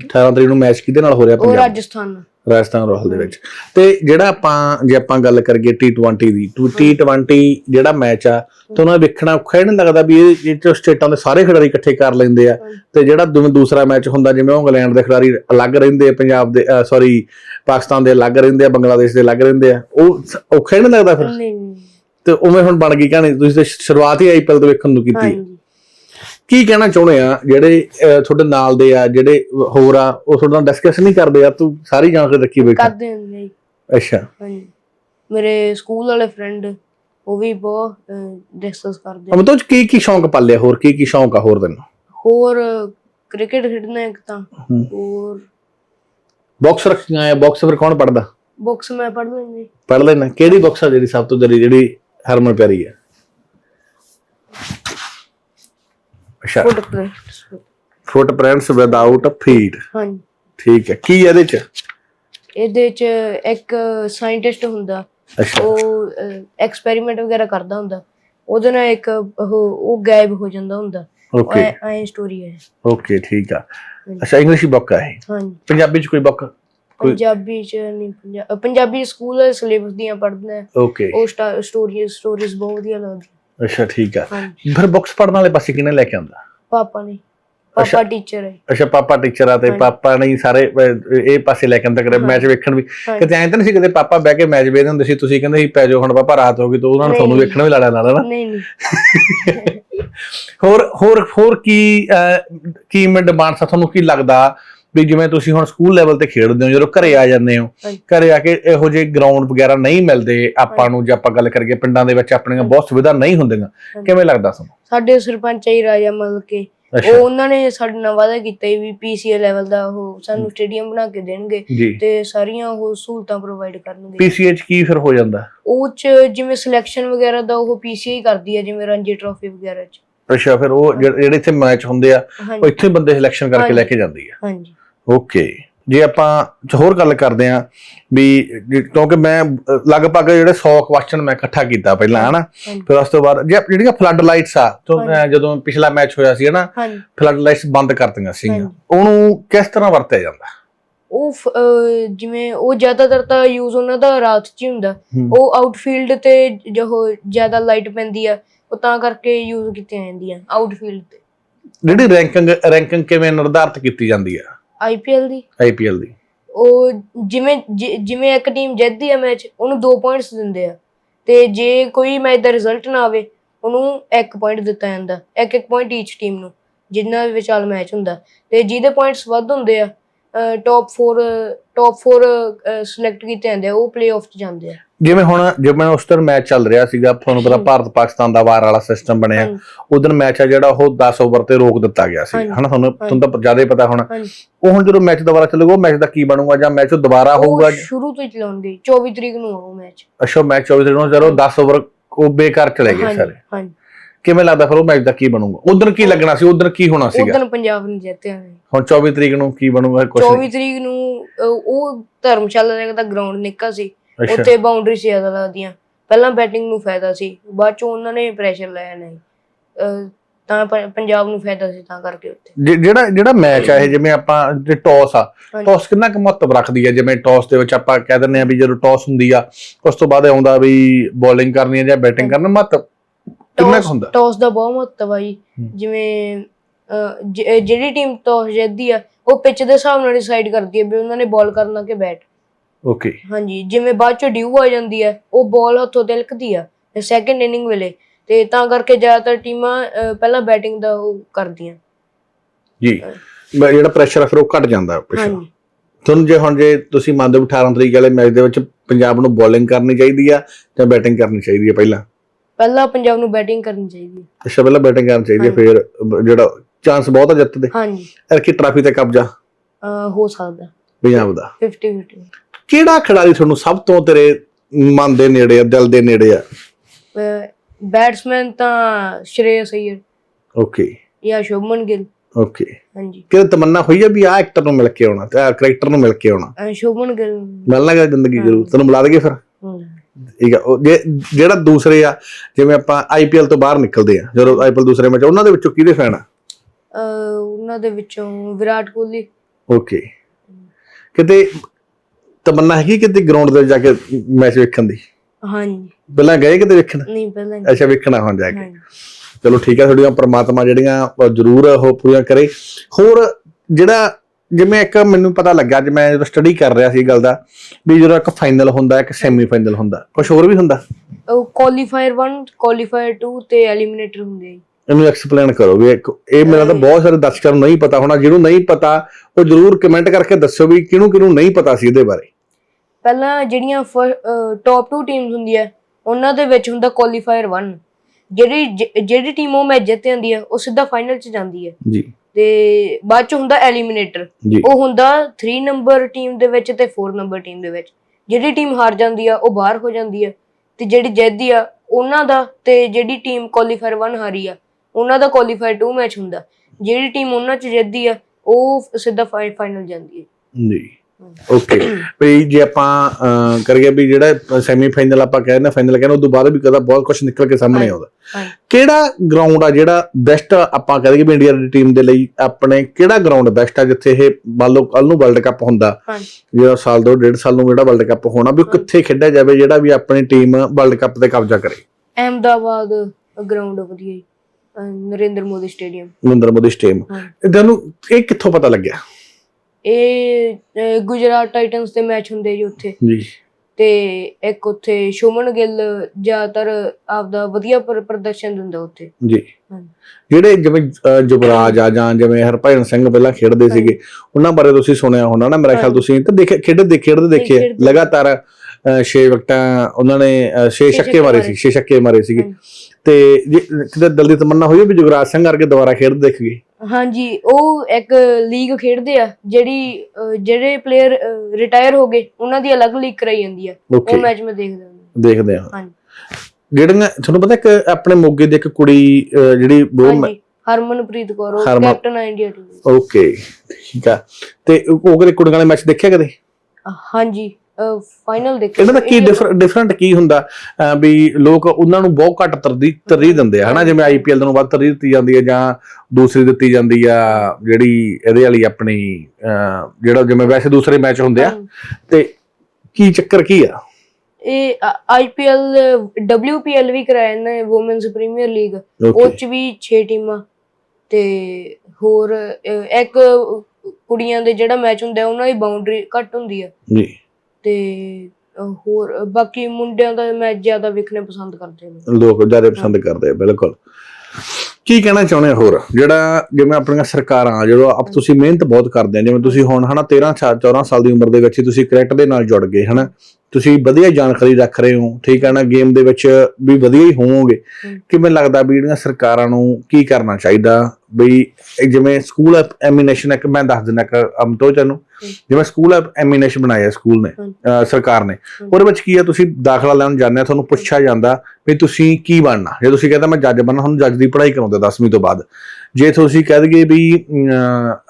18 ਤਰੀਕ ਨੂੰ ਮੈਚ ਕਿਹਦੇ ਨਾਲ ਹੋ ਰਿਹਾ ਉਹ ਪੰਜਾਬ? ਰਾਜਸਥਾਨ ਨਾਲ। ਰਾਜਸਥਾਨ ਰਾਇਲ ਦੇ ਵਿੱਚ। ਤੇ ਜਿਹੜਾ ਆਪਾਂ ਜੇ ਆਪਾਂ ਗੱਲ ਕਰੀਏ T20 ਦੀ T20 ਜਿਹੜਾ ਮੈਚ ਆ ਤੁਹਾਨੂੰ ਇਹ ਵੇਖਣਾ ਔਖਾ ਨਹੀਂ ਲੱਗਦਾ ਵੀ ਇਹ ਇਹ ਸਟੇਟਾਂ ਦੇ ਸਾਰੇ ਖਿਡਾਰੀ ਇਕੱਠੇ ਕਰ ਲੈਂਦੇ ਆ। ਤੇ ਜਿਹੜਾ ਦੂਸਰਾ ਮੈਚ ਹੁੰਦਾ ਜਿਵੇਂ ਉਹ ਇੰਗਲੈਂਡ ਦੇ ਖਿਡਾਰੀ ਅਲੱਗ ਰਹਿੰਦੇ ਆ ਪੰਜਾਬ ਦੇ ਸੌਰੀ ਪਾਕਿਸਤਾਨ ਦੇ ਅਲੱਗ ਰਹਿੰਦੇ ਆ ਬੰਗਲਾਦੇਸ਼ ਦੇ ਅਲੱਗ ਰਹਿੰਦੇ ਆ। ਉਹ ਔਖਾ ਨਹੀਂ ਲੱਗਦਾ ਫਿਰ? ਨਹੀਂ। ਤੇ ਉਵੇਂ ਹੁਣ ਬਣ ਗਈ ਕਹਾਣੀ ਤੁਸੀਂ ਤਾਂ ਸ਼ੁਰੂਆਤ ਹੀ ਆਈਪੀਐਲ ਤੋਂ ਵੇਖਣ ਨੂੰ ਕੀਤੀ। ਕੀ ਕਹਿਣਾ ਚਾਹੁੰਦੇ ਆ? ਜਿਹੜੇ ਤੁਹਾਡੇ ਨਾਲ ਦੇ ਆ ਜਿਹੜੇ ਹੋਰ ਆ ਉਹ ਤੁਹਾਡੇ ਨਾਲ ਡਿਸਕਸ ਨਹੀਂ ਕਰਦੇ ਯਾਰ ਤੂੰ ਸਾਰੀ ਜਾਣਕਾਰੀ ਰੱਖੀ ਬੈਠਾ। ਕਰਦੇ ਹੁੰਦੇ ਆ ਜੀ। ਅੱਛਾ। ਹਾਂਜੀ। ਮੇਰੇ ਸਕੂਲ ਵਾਲੇ ਫਰੈਂਡ ਉਹ ਵੀ ਬਹੁਤ ਡਿਸਕਸ ਕਰਦੇ ਆ। ਅਮਤੋਂ ਕੀ ਕੀ ਸ਼ੌਂਕ ਪਾਲਿਆ? ਹੋਰ ਕੀ ਕੀ ਸ਼ੌਂਕ ਆ ਹੋਰ ਤੈਨੂੰ? ਹੋਰ ਕ੍ਰਿਕਟ ਖੇਡਣਾ ਇੱਕ ਤਾਂ। ਹੂੰ। ਹੋਰ ਬਾਕਸ ਰੱਖੀਆਂ ਆ ਬਾਕਸ ਫਿਰ ਕੌਣ ਪੜਦਾ ਬੁੱਕਸ ਮੈਂ ਪੜ੍ਹਦਾ ਜੀ। ਪੜ ਲੈਣਾ ਕਿਹੜੀ ਬਾਕਸ ਆ ਜਿਹੜੀ ਸਭ ਤੋਂ ਜਿਹੜੀ ਹਰਮਨ ਪਿਆਰੀ ਆ? ਅੱਛਾ। Foot practice footprints without feet ਹਾਂਜੀ। ਠੀਕ ਹੈ। ਕੀ ਇਹਦੇ ਚ? ਇਹਦੇ ਚ ਇੱਕ ਸਾਇੰਟਿਸਟ ਹੁੰਦਾ। ਅੱਛਾ। ਉਹ ਐਕਸਪੈਰੀਮੈਂਟ ਵਗੈਰਾ ਕਰਦਾ ਹੁੰਦਾ। ਉਹਦੇ ਨਾਲ ਇੱਕ ਉਹ ਉਹ ਗਾਇਬ ਹੋ ਜਾਂਦਾ ਹੁੰਦਾ। ਓਕੇ ਐ ਸਟੋਰੀ ਹੈ। ਓਕੇ ਠੀਕ ਆ। ਅੱਛਾ ਇੰਗਲਿਸ਼ ਬੁੱਕ ਆ ਇਹ? ਹਾਂਜੀ। ਪੰਜਾਬੀ ਚ ਕੋਈ ਬੁੱਕ ਪੰਜਾਬੀ ਚ ਨਹੀਂ ਪੰਜਾਬੀ ਸਕੂਲ ਸਿਲੇਬਸ ਦੀਆਂ ਪੜ੍ਹਦੇ ਆ। ਓਕੇ ਉਹ ਸਟੋਰੀਜ਼ ਸਟੋਰੀਜ਼ ਬਹੁਤ ਵਧੀਆ ਲੱਗਦੀ ਅੱਛਾ ਠੀਕ ਆ। ਹਾਂਜੀ। ਫਿਰ ਬੁੱਕਸ ਪੜਨ ਵਾਲੇ ਪਾਸੇ ਕਿਹਨੇ ਲੈ ਕੇ ਆਉਂਦਾ? ਪਾਪਾ ਨੇ। ਅੱਛਾ। ਪਾਪਾ ਟੀਚਰ ਹੈ ਅੱਛਾ ਪਾਪਾ ਟੀਚਰ ਆ ਤੇ ਹਾਂਜੀ। ਪਾਪਾ ਨਹੀਂ ਸਾਰੇ ਅਹ, ਇਹ ਪਾਸੇ ਲੈ ਕੇ ਆਉਂਦਾ ਕਰੇ ਮੈਚ ਵੇਖਣ ਵੀ। ਹਾਂਜੀ। ਕਿਤੇ ਐਂ ਤਾਂ ਨਹੀਂ ਸੀ ਕਿਤੇ ਪਾਪਾ ਬਹਿ ਕੇ ਮੈਚ ਵੇਖਦੇ ਹੁੰਦੇ ਸੀ? ਤੁਸੀਂ ਕਹਿੰਦੇ ਸੀ ਪੈ ਜਾਓ ਹੁਣ ਪਾਪਾ ਰਾਤ ਹੋ ਗਈ ਤਾਂ ਉਹਨਾਂ ਨੂੰ ਤੁਹਾਨੂੰ ਨਹੀਂ। ਵੇਖਣਾ ਵੀ ਲੜਾ ਨਾਲ ਨਾ? ਨਹੀਂ ਨਹੀਂ। ਹੋਰ ਹੋਰ ਹੋਰ ਕੀ ਅਹ, ਕੀ ਮੈਂ ਡਿਮਾਂਡ ਸਾ ਤੁਹਾਨੂੰ ਕੀ ਲੱਗਦਾ? ਵੀ ਜਿਵੇਂ ਤੁਸੀਂ ਹੁਣ ਸਕੂਲ ਲੈਵਲ ਤੇ ਖੇਡਦੇ ਹੋ ਜਦੋਂ ਘਰੇ ਆ ਜਾਂਦੇ ਹੋ। ਘਰੇ ਆ ਕੇ ਇਹੋ ਜਿਹੇ ਗਰਾਊਂਡ ਵਗੈਰਾ ਨਹੀਂ ਮਿਲਦੇ ਆਪਾਂ ਨੂੰ ਜੇ ਆਪਾਂ ਗੱਲ ਕਰੀਏ ਪਿੰਡਾਂ ਦੇ ਵਿੱਚ ਆਪਣੀਆਂ ਬਹੁਤ ਸੁਵਿਧਾ ਨਹੀਂ ਹੁੰਦੀਆਂ। ਕਿਵੇਂ ਲੱਗਦਾ ਤੁਹਾਨੂੰ ਸਾਡੇ ਸਰਪੰਚ ਆਈ ਰਾਜਾ ਮਤਲਬ ਕਿ ਉਹ ਉਹਨਾਂ ਨੇ ਸਾਡੇ ਨਾਲ ਵਾਅਦਾ ਕੀਤਾ ਵੀ ਪੀਸੀਏ ਲੈਵਲ ਦਾ ਉਹ ਸਾਨੂੰ ਸਟੇਡੀਅਮ ਬਣਾ ਕੇ ਦੇਣਗੇ ਤੇ ਸਾਰੀਆਂ ਉਹ ਸਹੂਲਤਾਂ ਪ੍ਰੋਵਾਈਡ ਕਰਨਗੇ। ਪੀਸੀਐਚ ਕੀ ਫਿਰ ਹੋ ਜਾਂਦਾ? ਉਹ ਚ ਜਿਵੇਂ ਸਿਲੈਕਸ਼ਨ ਵਗੈਰਾ ਦਾ ਉਹ ਪੀਸੀਏ ਕਰਦੀ ਹੈ ਜਿਵੇਂ ਰਣਜੀ ਟਰਾਫੀ ਵਗੈਰਾ ਚ। ਅੱਛਾ ਫਿਰ ਉਹ ਜਿਹੜੇ ਇੱਥੇ ਮੈਚ ਹੁੰਦੇ ਆ ਉਹ ਇੱਥੇ ਬੰਦੇ ਸਿਲੈਕਸ਼ਨ ਕਰਕੇ ਲੈ ਕੇ ਜਾਂਦੀ ਆ। ਹਾਂਜੀ। ਓਕੇ ਜੇ ਆਪਾਂ ਹੋਰ ਗੱਲ ਕਰਦੇ ਆ ਵੀ ਕਿਉਂਕਿ ਮੈਂ ਲਗਭਗ ਜਿਹੜੇ 100 ਕੁਐਸਚਨ ਮੈਂ ਇਕੱਠਾ ਕੀਤਾ ਪਹਿਲਾਂ ਹਨਾ? ਫਿਰ ਉਸ ਤੋਂ ਬਾਅਦ ਜੇ ਜਿਹੜੀਆਂ ਫਲੱਡ ਲਾਈਟਸ ਆ। ਜਦੋਂ ਪਿਛਲਾ ਮੈਚ ਹੋਇਆ ਸੀ ਹਨਾ? ਫਲੱਡ ਲਾਈਟਸ ਬੰਦ ਕਰਤੀਆਂ ਹਾਂਜੀ। ਉਹਨੂੰ ਕਿਸ ਤਰ੍ਹਾਂ ਵਰਤਿਆ ਜਾਂਦਾ? ਉਹ ਜਿਵੇਂ ਉਹ ਜ਼ਿਆਦਾਤਰ ਤਾਂ ਯੂਜ਼ ਉਹਨਾਂ ਦਾ ਰਾਤ 'ਚ ਹੀ ਹੁੰਦਾ। ਉਹ ਆਊਟਫੀਲਡ ਤੇ ਜੋ ਜ਼ਿਆਦਾ ਲਾਈਟ ਪੈਂਦੀ ਆ। ਉਹ ਤਾਂ ਕਰਕੇ ਯੂਜ਼ ਕੀਤੀਆਂ ਜਾਂਦੀਆਂ ਆਊਟਫੀਲਡ ਤੇ। ਜਿਹੜੀ ਰੈਂਕਿੰਗ ਰੈਂਕਿੰਗ ਕਿਵੇਂ ਨਿਰਧਾਰਿਤ ਕੀਤੀ ਜਾਂਦੀ ਆ? ਆਈਪੀਐਲ ਦੀ। ਆਈਪੀਐਲ ਦੀ। ਉਹ ਜਿਵੇਂ ਜਿ- ਜਿਵੇਂ ਇੱਕ ਟੀਮ ਜਿੱਤਦੀ ਆ ਮੈਚ ਉਹਨੂੰ 2 ਪੁਆਇੰਟਸ ਦਿੰਦੇ ਆ। ਤੇ ਜੇ ਕੋਈ ਮੈਚ ਦਾ ਰਿਜ਼ਲਟ ਨਾ ਆਵੇ ਉਹਨੂੰ 1 ਪੁਆਇੰਟ ਦਿੱਤਾ ਜਾਂਦਾ। ਇੱਕ ਇੱਕ ਪੁਆਇੰਟ ਈਚ ਟੀਮ ਨੂੰ ਜਿੰਨਾ ਵਿਚਾਲ ਮੈਚ ਹੁੰਦਾ। ਤੇ ਜਿਹਦੇ ਪੁਆਇੰਟਸ ਵੱਧ ਹੁੰਦੇ ਆ ਟੌਪ 4 ਟੌਪ 4 ਸਿਲੈਕਟ ਕੀਤੇ ਜਾਂਦੇ ਆ ਉਹ ਪਲੇਆਫ 'ਚ ਜਾਂਦੇ ਆ। ਜਿਵੇਂ ਹੁਣ ਜਿਵੇਂ ਉਸ ਦਿਨ ਮੈਚ ਚੱਲ ਰਿਹਾ ਸੀਗਾ ਤੁਹਾਨੂੰ ਪਤਾ। ਭਾਰਤ ਪਾਕਿਸਤਾਨ ਦਾ ਵਾਰ ਵਾਲਾ ਸਿਸਟਮ ਬਣਿਆ। ਦਿਨ ਮੈਚ ਆ ਜਿਹੜਾ ਉਹ 10 ਓਵਰ ਤੇ ਰੋਕ ਦਿੱਤਾ ਗਿਆ ਸੀ। ਹਨਾ ਤੁਹਾਨੂੰ ਤੁਹਾਨੂੰ ਤਾਂ ਜ਼ਿਆਦਾ ਪਤਾ ਹੋਣਾ। ਉਹ ਹੁਣ ਜਦੋਂ ਮੈਚ ਦੁਬਾਰਾ ਚੱਲੂਗਾ ਉਹ ਮੈਚ ਦਾ ਕੀ ਬਣੂਗਾ? ਜਾਂ ਮੈਚ ਉਹ ਦੁਬਾਰਾ ਹੋਊਗਾ? ਸ਼ੁਰੂ ਤੋਂ ਹੀ ਚਲਾਉਣਗੇ 24 ਤਰੀਕ ਨੂੰ ਉਹ ਮੈਚ ਅੱਛਾ ਮੈਚ 24 ਤਰੀਕ ਨੂੰ ਜਦੋਂ 10 ਓਵਰ ਉਹ ਬੇਕਾਰ ਚਲੇ ਗਏ ਸਾਰੇ। ਹਾਂਜੀ। ਕਿਵੇਂ ਲੱਗਦਾ ਫਿਰ ਉਹ ਮੈਚ ਦਾ ਕੀ ਬਣੂਗਾ? ਉਦੋਂ ਕੀ ਲੱਗਣਾ ਸੀ ਉਦੋਂ ਕੀ ਹੋਣਾ ਸੀਗਾ? ਉਦੋਂ ਪੰਜਾਬ ਨੇ ਜਿੱਤਿਆ ਹੁਣ 24 ਤਰੀਕ ਨੂੰ ਕੀ ਬਣੂਗਾ ਕੁਝ 24 ਤਰੀਕ ਨੂੰ ਅਹ, ਉਹ ਧਰਮਸ਼ਾਲਾ ਦਾ ਗਰਾਊਂਡ ਨਿੱਕਾ ਸੀ। ਅੱਛਾ। ਉੱਥੇ ਬਾਉਂਡਰੀ ਸੀ ਜ਼ਿਆਦਾ ਲੱਗਦੀਆਂ। ਪਹਿਲਾਂ ਬੈਟਿੰਗ ਨੂੰ ਫਾਇਦਾ ਸੀ ਬਾਅਦ ਚ ਉਹਨਾਂ ਨੇ ਪ੍ਰੈਸ਼ਰ ਲਾਇਆ ਨਹੀਂ। ਅਹ, ਤਾਂ ਪ- ਪੰਜਾਬ ਨੂੰ ਫਾਇਦਾ ਸੀ ਤਾਂ ਕਰਕੇ ਉੱਥੇ। ਜਿ- ਜਿਹੜਾ ਜਿਹੜਾ ਮੈਚ ਆ ਇਹ ਜਿਵੇਂ ਆਪਾਂ ਜੇ ਟੌਸ ਆ ਹਾਂਜੀ। ਟੌਸ ਕਿੰਨਾ ਕੁ ਮਹੱਤਵ ਰੱਖਦੀ ਹੈ ਜਿਵੇਂ ਟੌਸ ਦੇ ਵਿੱਚ ਆਪਾਂ ਕਹਿ ਦਿੰਦੇ ਆ ਵੀ ਜਦੋਂ ਟੌਸ ਹੁੰਦੀ ਆ ਉਸ ਤੋਂ ਬਾਅਦ ਆਉਂਦਾ ਵੀ ਬੋਲਿੰਗ ਕਰਨੀ ਹੈ ਜਾਂ ਬੈਟਿੰਗ ਕਰਨਾ ਮਹੱਤਵ ਕਿੰਨਾ ਕੁ ਹੁੰਦਾ? ਟੌਸ ਦਾ ਬਹੁਤ ਮਹੱਤਵ ਆ ਜੀ। ਜਿਵੇਂ ਅਹ, ਜ- ਜਿਹੜੀ ਟੀਮ ਟੌਸ ਜਿੱਤਦੀ ਆ ਉਹ ਪਿੱਚ ਦੇ ਹਿਸਾਬ ਨਾਲ ਡਿਸਾਈਡ ਕਰਦੀ ਹੈ ਵੀ ਉਹਨਾਂ ਨੇ ਬਾਲ ਕਰਨਾ ਕਿ ਬੈਟ ਓਕੇ ਹਾਂਜੀ ਜਿਵੇਂ ਬਾਅਦ ਚ ਡਿਊ ਆ ਜਾਂਦੀ ਹੈ ਉਹ ਬਾਲ ਹੱਥੋਂ ਤਿਲਕਦੀ ਆ ਸੈਕੰਡ ਇਨਿੰਗ ਵੇਲੇ। ਤੇ ਤਾਂ ਕਰਕੇ ਜ਼ਿਆਦਾਤਰ ਟੀਮਾਂ ਅਹ, ਪਹਿਲਾਂ ਬੈਟਿੰਗ ਦਾ ਉਹ ਕਰਦੀਆਂ। ਜੀ। ਮੈਂ ਜਿਹੜਾ ਪ੍ਰੈਸ਼ਰ ਆ ਫਿਰ ਉਹ ਘਟ ਜਾਂਦਾ ਪਿੱਛੋਂ ਹਾਂਜੀ। ਤੁਹਾਨੂੰ ਜੇ ਹੁਣ ਜੇ ਤੁਸੀਂ ਮੰਨਦੇ ਹੋ 18 ਤਰੀਕ ਵਾਲੇ ਮੈਚ ਦੇ ਵਿੱਚ ਪੰਜਾਬ ਨੂੰ ਬੋਲਿੰਗ ਕਰਨੀ ਚਾਹੀਦੀ ਆ ਜਾਂ ਬੈਟਿੰਗ ਕਰਨੀ ਚਾਹੀਦੀ ਹੈ ਪਹਿਲਾਂ? ਪਹਿਲਾਂ ਪੰਜਾਬ ਨੂੰ ਬੈਟਿੰਗ ਕਰਨੀ ਚਾਹੀਦੀ ਹੈ। ਅੱਛਾ ਪਹਿਲਾਂ ਬੈਟਿੰਗ ਕਰਨੀ ਚਾਹੀਦੀ ਹੈ। ਫਿਰ ਜਿਹੜਾ ਚਾਂਸ ਬਹੁਤ ਆ ਜਿੱਤ ਦੇ। ਹਾਂਜੀ। ਐਰਕੀ ਟਰਾਫੀ ਤੇ ਕਬਜ਼ਾ? ਅਹ, ਹੋ ਸਕਦਾ। ਪੰਜਾਬ ਦਾ। 50 50 ਕਿਹੜਾ ਖਿਡਾਰੀ ਤੁਹਾਨੂੰ ਸਭ ਤੋਂ ਤੇਰੇ ਮਨ ਦੇ ਨੇੜੇ ਆ ਦਿਲ ਦੇ ਨੇੜੇ ਆ? ਬੈਟਸਮੈਨ ਤਾਂ ਸ਼੍ਰੇਯਸ ਅਈਅਰ। ਓਕੇ ਜਾਂ ਸ਼ੁਭਮਨ ਗਿੱਲ। ਓਕੇ ਹਾਂਜੀ। ਕਿਤੇ ਤਮੰਨਾ ਹੋਈ ਆ ਵੀ ਆਹ ਐਕਟਰ ਨੂੰ ਮਿਲ ਕੇ ਆਉਣਾ ਤੇ ਆਹ ਕਰੈਕਟਰ ਨੂੰ ਮਿਲ ਕੇ ਆਉਣਾ? ਅਹ, ਸ਼ੁਭਮਨ ਗਿੱਲ। ਮਿਲਣਾ ਜ਼ਿੰਦਗੀ ਜ਼ਰੂਰ। ਤੈਨੂੰ ਮਿਲਾ ਦੇਗੇ ਫਿਰ। ਹਮ, ਠੀਕ ਆ ਉਹ ਜਿਹੜਾ ਦੂਸਰੇ ਆ ਜਿਵੇਂ ਆਪਾਂ ਆਈਪੀਐਲ ਤੋਂ ਬਾਹਰ ਨਿਕਲਦੇ ਆ ਜਦੋਂ ਆਈਪੀਐਲ ਦੂਸਰੇ ਮੈਚ ਉਹਨਾਂ ਦੇ ਵਿੱਚੋਂ ਕਿਹਦੇ ਫੈਨ ਆ? ਉਹਨਾਂ ਦੇ ਵਿੱਚੋਂ ਵਿਰਾਟ ਕੋਹਲੀ। ਓਕੇ। ਕਿਤੇ ਤਮੰਨਾ ਹੈਗੀ ਕਿਤੇ ਗਰਾਊਂਡ ਦੇ ਵਿੱਚ ਜਾ ਕੇ ਮੈਚ ਵੇਖਣ ਦੀ? ਹਾਂਜੀ। ਪਹਿਲਾਂ ਗਏ ਕਿਤੇ ਵੇਖਣ? ਨਹੀਂ ਪਹਿਲਾਂ ਨਹੀਂ। ਅੱਛਾ ਵੇਖਣਾ ਹੁਣ ਜਾ ਕੇ। ਚਲੋ ਠੀਕ ਹੈ ਤੁਹਾਡੀਆਂ ਪ੍ਰਮਾਤਮਾ ਜਿਹੜੀਆਂ ਜ਼ਰੂਰ ਉਹ ਪੂਰੀਆਂ ਕਰੇ। ਹੋਰ ਜਿਹੜਾ ਜਿਵੇਂ ਇੱਕ ਮੈਨੂੰ ਪਤਾ ਲੱਗਾ ਅੱਜ ਮੈਂ ਜਦੋਂ ਸਟੱਡੀ ਕਰ ਰਿਹਾ ਸੀ ਗੱਲ ਦਾ ਵੀ ਜਦੋਂ ਇੱਕ ਫਾਈਨਲ ਹੁੰਦਾ ਇੱਕ ਸੈਮੀ ਫਾਈਨਲ ਹੁੰਦਾ ਕੁਝ ਹੋਰ ਵੀ ਹੁੰਦਾ? ਉਹ ਕੁਆਲੀਫਾਇਰ 1 ਕੁਆਲੀਫਾਇਰ 2 ਤੇ ਐਲੀਮੀਨੇਟਰ ਹੁੰਦੇ ਆ ਜੀ। ਇਹਨੂੰ ਐਕਸਪਲੇਨ ਕਰੋ ਵੀ ਇੱਕ ਇਹ ਮੇਰਾ ਤਾਂ ਬਹੁਤ ਸਾਰੇ ਦਰਸ਼ਕਾਂ ਨੂੰ ਨਹੀਂ ਪਤਾ ਹੋਣਾ ਜਿਹਨੂੰ ਨਹੀਂ ਪਤਾ ਉਹ ਜ਼ਰੂਰ ਕਮੈਂਟ ਕਰਕੇ ਦੱਸਿਓ ਵੀ ਕਿਹਨੂੰ ਕਿਹਨੂੰ ਨਹੀਂ ਪਤਾ ਸੀ ਇਹਦੇ ਬਾਰੇ। ਪਹਿਲਾਂ ਜਿਹੜੀਆਂ ਟੌਪ 2 ਟੀਮਸ ਹੁੰਦੀਆਂ ਉਹਨਾਂ ਦੇ ਵਿੱਚ ਹੁੰਦਾ ਕੁਆਲੀਫਾਇਰ 1 ਜਿਹੜੀ ਜ- ਜਿਹੜੀ ਟੀਮ ਉਹ ਮੈਚ ਜਿੱਤ ਜਾਂਦੀ ਹੈ ਉਹ ਸਿੱਧਾ ਫਾਈਨਲ 'ਚ ਜਾਂਦੀ ਹੈ ਜੀ। ਤੇ ਬਾਅਦ 'ਚ ਹੁੰਦਾ ਐਲੀਮੀਨੇਟਰ ਜੀ। ਉਹ ਹੁੰਦਾ 3 ਨੰਬਰ ਟੀਮ ਦੇ ਵਿੱਚ ਤੇ 4 ਨੰਬਰ ਟੀਮ ਦੇ ਵਿੱਚ। ਜਿਹੜੀ ਟੀਮ ਹਾਰ ਜਾਂਦੀ ਆ ਉਹ ਬਾਹਰ ਹੋ ਜਾਂਦੀ ਆ। ਤੇ ਜਿਹੜੀ ਜਿੱਤਦੀ ਆ ਉਹਨਾਂ ਦਾ ਤੇ ਜਿਹੜੀ ਟੀਮ ਕੁਆਲੀਫਾਇਰ 1 ਹਾਰੀ ਆ ਉਹਨਾਂ ਦਾ ਕੁਆਲੀਫਾਇਰ 2 ਮੈਚ ਹੁੰਦਾ। ਜਿਹੜੀ ਟੀਮ ਉਹਨਾਂ 'ਚ ਜਿੱਤਦੀ ਆ ਉਹ ਸਿੱਧਾ ਫਾਈਨਲ ਜਾਂਦੀ ਹੈ ਜੀ। ਓਕੇ ਵੀ ਜੇ ਆਪਾਂ ਕਰੀਏ ਵੀ ਜਿਹੜਾ ਸੈਮੀ ਫਾਈਨਲ ਆਪਾਂ ਕਹਿੰਦੇ ਫਾਈਨਲ ਕਹਿੰਦੇ ਉਸ ਤੋਂ ਬਾਅਦ ਵੀ ਕਦਾ ਬਹੁਤ ਕੁਝ ਨਿਕਲ ਕੇ ਸਾਹਮਣੇ। ਆਉਂਦਾ। ਕਿਹੜਾ ਗਰਾਊਂਡ ਆ ਜਿਹੜਾ ਬੈਸਟ ਆਪਾਂ ਕਹਦੇ ਵੀ ਇੰਡੀਆ ਦੀ ਟੀਮ ਦੇ ਲਈ ਆਪਣੇ ਕਿਹੜਾ ਗਰਾਊਂਡ ਬੈਸਟ ਆ ਜਿੱਥੇ ਇਹ ਮੰਨ ਲਓ ਕੱਲ ਨੂੰ ਵਰਲਡ ਕੱਪ ਹੁੰਦਾ? ਜਿਹੜਾ ਸਾਲ ਦੋ ਡੇਢ ਸਾਲ ਨੂੰ ਜਿਹੜਾ ਵਰਲਡ ਕੱਪ ਹੋਣਾ ਵੀ। ਕਿੱਥੇ ਖੇਡਿਆ ਜਾਵੇ ਜਿਹੜਾ ਵੀ ਆਪਣੀ ਟੀਮ ਵਰਲਡ ਕੱਪ ਤੇ ਕਬਜ਼ਾ ਕਰੇ? ਅਹਿਮਦਾਬਾਦ ਗਰਾਊਂਡ ਵਧੀਆ ਨਰਿੰਦਰ ਮੋਦੀ ਸਟੇਡੀਅਮ ਨਰਿੰਦਰ ਮੋਦੀ ਸਟੇਡੀਅਮ ਤੁਹਾਨੂੰ ਇਹ ਕਿੱਥੋਂ ਪਤਾ ਲੱਗਿਆ? ਇਹ ਅਹ ਗੁਜਰਾਤ ਟਾਈਟਨਸ ਦੇ ਮੈਚ ਹੁੰਦੇ ਜੀ ਉੱਥੇ ਜੀ ਤੇ ਇੱਕ ਉੱਥੇ ਸ਼ੁਮਨ ਗਿੱਲ ਜ਼ਿਆਦਾਤਰ ਆਪਦਾ ਵਧੀਆ ਪ੍ਰ- ਪ੍ਰਦਰਸ਼ਨ ਦਿੰਦਾ ਉੱਥੇ ਜੀ ਹਾਂਜੀ। ਜਿਹੜੇ ਜਿਵੇਂ ਅਹ, ਯੁਵਰਾਜ ਆ ਜਾਂ ਜਿਵੇਂ ਹਰਭਜਨ ਸਿੰਘ ਪਹਿਲਾਂ ਖੇਡਦੇ ਹਾਂਜੀ। ਸੀਗੇ ਉਹਨਾਂ ਬਾਰੇ ਤੁਸੀਂ ਸੁਣਿਆ ਹੋਣਾ ਨਾ ਮੇਰਾ ਖਿਆਲ ਹਾਂਜੀ। ਤੁਸੀਂ ਤਾਂ ਦੇਖੇ ਖੇਡਦੇ ਖੇਡਦੇ ਦੇਖੇ ਖੇਡਦੇ। ਲਗਾਤਾਰ 6 ਵਿਕਟਾਂ ਉਹਨਾਂ ਨੇ 6 ਛੇ ਛੱਕੇ ਛੱਕੇ ਮਾਰੇ। ਸੀ 6 ਛੱਕੇ ਮਾਰੇ ਸੀਗੇ ਹਾਂਜੀ। ਤੇ ਜੇ ਕਿਤੇ ਦਿਲ ਦੀ ਤਮੰਨਾ ਹੋਈ ਵੀ ਜੁਗਰਾਜ ਸਿੰਘ ਵਰਗੇ ਦੁਬਾਰਾ ਖੇਡ ਦੇਖ ਗਏ ਹਾਂਜੀ ਉਹ ਇੱਕ ਲੀਗ ਖੇਡਦੇ ਆ ਜਿਹੜੀ ਅਹ, ਜਿਹੜੇ ਪਲੇਅਰ ਰਿਟਾਇਰ ਹੋ ਗਏ ਉਹਨਾਂ ਦੀ ਅਲੱਗ ਲੀਗ ਕਰਾਈ ਜਾਂਦੀ ਆ। ਓਕੇ ਉਹ ਮੈਚ ਮੈਂ ਦੇਖਦਾ ਹੁੰਦਾ ਦੇਖਦੇ ਹਾਂ। ਹਾਂਜੀ। ਜਿਹੜੀਆਂ ਤੁਹਾਨੂੰ ਪਤਾ ਇੱਕ ਆਪਣੇ ਮੋਗੇ ਦੇ ਇੱਕ ਕੁੜੀ ਅਹ, ਜਿਹੜੀ ਉਹ ਹਾਂਜੀ ਹਰਮਨਪ੍ਰੀਤ ਕੌਰ ਉਹ ਹਰਮਨ- ਕੈਪਟਨ ਆ ਇੰਡੀਆ ਟੀਮ ਓਕੇ ਠੀਕ ਆ। ਤੇ ਉਹ ਉਹ ਕਦੇ ਕੁੜੀਆਂ ਵਾਲੇ ਮੈਚ ਦੇਖਿਆ ਕਦੇ? ਹਾਂਜੀ ਫਾਈਨਲ ਦੇਖਿਆ ਇਹਨਾਂ ਦਾ ਕੀ ਡਿਫਰੈਂਟ ਕੀ ਹੁੰਦਾ? ਵੀ ਲੋਕ ਉਹਨਾਂ ਨੂੰ ਬਹੁਤ ਘੱਟ ਤਰਜੀਹ ਤਰਜੀਹ ਦਿੰਦੇ ਆ ਹਨਾ? ਜਿਵੇਂ ਆਈਪੀਐਲ ਨੂੰ ਵੱਧ ਤਰਜੀਹ ਦਿੱਤੀ ਜਾਂਦੀ ਹੈ ਜਾਂ ਦੂਸਰੀ ਦਿੱਤੀ ਜਾਂਦੀ ਆ ਜਿਹੜੀ ਇਹਦੇ ਵਾਲੀ ਆਪਣੀ ਜਿਹੜਾ ਜਿਵੇਂ ਵੈਸੇ ਦੂਸਰੇ ਮੈਚ ਹੁੰਦੇ ਆ। ਤੇ ਕੀ ਚੱਕਰ ਕੀ ਆ? ਇਹ ਆਈਪੀਐਲ ਡਬਲਯੂਪੀਐਲ ਵੀ ਕਰਾਇਆ ਨੇ ਵੂਮਨਸ ਪ੍ਰੀਮੀਅਰ ਲੀਗ ਉਹ ਚ ਵੀ 6 ਟੀਮਾਂ। ਤੇ ਹੋਰ ਇੱਕ ਕੁੜੀਆਂ ਦੇ ਜਿਹੜਾ ਮੈਚ ਹੁੰਦਾ ਉਹਨਾਂ ਦੀ ਬਾਉਂਡਰੀ ਘੱਟ ਹੁੰਦੀ ਆ। ਜੀ। ਤੇ ਅਹ, ਹੋਰ ਬਾਕੀ ਮੁੰਡਿਆਂ ਦਾ ਮੈਂ ਜ਼ਿਆਦਾ ਵੇਖਣੇ ਪਸੰਦ ਕਰਦੇ ਨੇ। ਲੋਕ ਜ਼ਿਆਦਾ ਪਸੰਦ ਕਰਦੇ ਆ ਬਿਲਕੁਲ। ਕੀ ਕਹਿਣਾ ਚਾਹੁੰਦੇ ਹੋਰ? ਜਿਹੜਾ ਜਿਵੇਂ ਆਪਣੀਆਂ ਸਰਕਾਰਾਂ ਜਦੋਂ ਆਪ ਤੁਸੀਂ ਮਿਹਨਤ ਬਹੁਤ ਕਰਦੇ ਆ ਜਿਵੇਂ ਤੁਸੀਂ ਹੁਣ ਹਨਾ 13 ਸਾਲ 14 ਸਾਲ ਦੀ ਉਮਰ ਦੇ ਵਿੱਚ ਹੀ ਤੁਸੀਂ ਕ੍ਰਿਕਟ ਦੇ ਨਾਲ ਜੁੜ ਗਏ ਹਨਾ? ਤੁਸੀਂ ਵਧੀਆ ਜਾਣਕਾਰੀ ਰੱਖ ਰਹੇ ਹੋ ਠੀਕ ਹੈ ਨਾ? ਗੇਮ ਦੇ ਵਿੱਚ ਵੀ ਵਧੀਆ ਹੀ ਹੋਵੋਗੇ। ਕਿਵੇਂ ਲੱਗਦਾ ਵੀ ਜਿਹੜੀਆਂ ਸਰਕਾਰਾਂ ਨੂੰ ਕੀ ਕਰਨਾ ਚਾਹੀਦਾ? ਇਹ ਜਿਵੇਂ ਸਕੂਲ ਐਮੀਨੇਸ਼ਨ ਇੱਕ ਮੈਂ ਦੱਸ ਦਿੰਦਾ ਕਿ ਅਮਤੋ ਤੈਨੂੰ। ਹਮ। ਜਿਵੇਂ ਸਕੂਲ ਐਮੀਨੇਸ਼ਨ ਬਣਾਇਆ ਸਕੂਲ ਨੇ ਸਰਕਾਰ ਨੇ। ਉਹਦੇ ਵਿੱਚ ਕੀ ਆ ਤੁਸੀਂ ਦਾਖਲਾ ਲੈਣ ਜਾਂਦੇ ਆ ਤੁਹਾਨੂੰ ਪੁੱਛਿਆ ਜਾਂਦਾ ਵੀ ਤੁਸੀਂ ਕੀ ਬਣਨਾ? ਜੇ ਤੁਸੀਂ ਕਹਿੰਦਾ ਮੈਂ ਜੱਜ ਬਣਨਾ ਤੁਹਾਨੂੰ ਜੱਜ ਦੀ ਪੜ੍ਹਾਈ ਕਰਾਉਂਦੇ 10ਵੀਂ ਤੋਂ ਬਾਅਦ। ਜੇ ਤੁਸੀਂ ਕਹਿ ਦਈਏ ਵੀ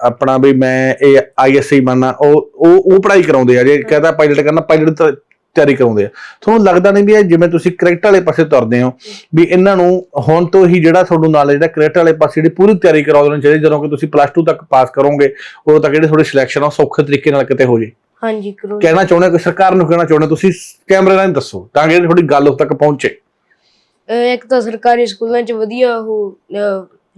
ਆਪਣਾ ਵੀ ਮੈਂ ਇਹ ਆਈਐਸਸੀ ਬਣਨਾ ਉਹ ਉਹ ਉਹ ਪੜ੍ਹਾਈ ਕਰਾਉਂਦੇ ਆ ਜੇ ਕਹਿੰਦਾ ਪਾਇਲਟ ਕਰਨਾ ਪਾਇਲਟ ਤਿਆਰੀ ਕਰਾਉਂਦੇ ਆ। ਤੁਹਾਨੂੰ ਲੱਗਦਾ ਨਹੀਂ ਵੀ ਇਹ ਜਿਵੇਂ ਤੁਸੀਂ ਕ੍ਰਿਕਟ ਵਾਲੇ ਪਾਸੇ ਤੁਰਦੇ ਹੋ ਵੀ ਇਹਨਾਂ ਨੂੰ ਹੁਣ ਤੋਂ ਹੀ ਜਿਹੜਾ ਤੁਹਾਨੂੰ ਨਾਲ ਜਿਹੜਾ ਕ੍ਰਿਕਟ ਵਾਲੇ ਪਾਸੇ ਜਿਹੜੀ ਪੂਰੀ ਤਿਆਰੀ ਕਰਾ ਦੇਣੀ ਚਾਹੀਦੀ ਜਦੋਂ ਕਿ ਤੁਸੀਂ ਪਲੱਸ 2 ਤੱਕ ਪਾਸ ਕਰੋਗੇ ਉਦੋਂ ਤੱਕ ਜਿਹੜੀ ਤੁਹਾਡੀ ਸਿਲੈਕਸ਼ਨ ਆ ਸੌਖੇ ਤਰੀਕੇ ਨਾਲ ਕਿਤੇ ਹੋ ਜੇ। ਹਾਂਜੀ ਕਰੋ ਕਹਿਣਾ ਚਾਹੁੰਦੇ ਕਿ ਸਰਕਾਰ ਨੂੰ ਕਹਿਣਾ ਚਾਹੁੰਦੇ ਤੁਸੀਂ ਕੈਮਰੇ ਨਾਲ ਦੱਸੋ ਤਾਂ ਕਿ ਤੁਹਾਡੀ ਗੱਲ ਉਸ ਤੱਕ ਪਹੁੰਚੇ। ਇੱਕ ਤਾਂ ਸਰਕਾਰੀ ਸਕੂਲਾਂ 'ਚ ਵਧੀਆ ਉਹ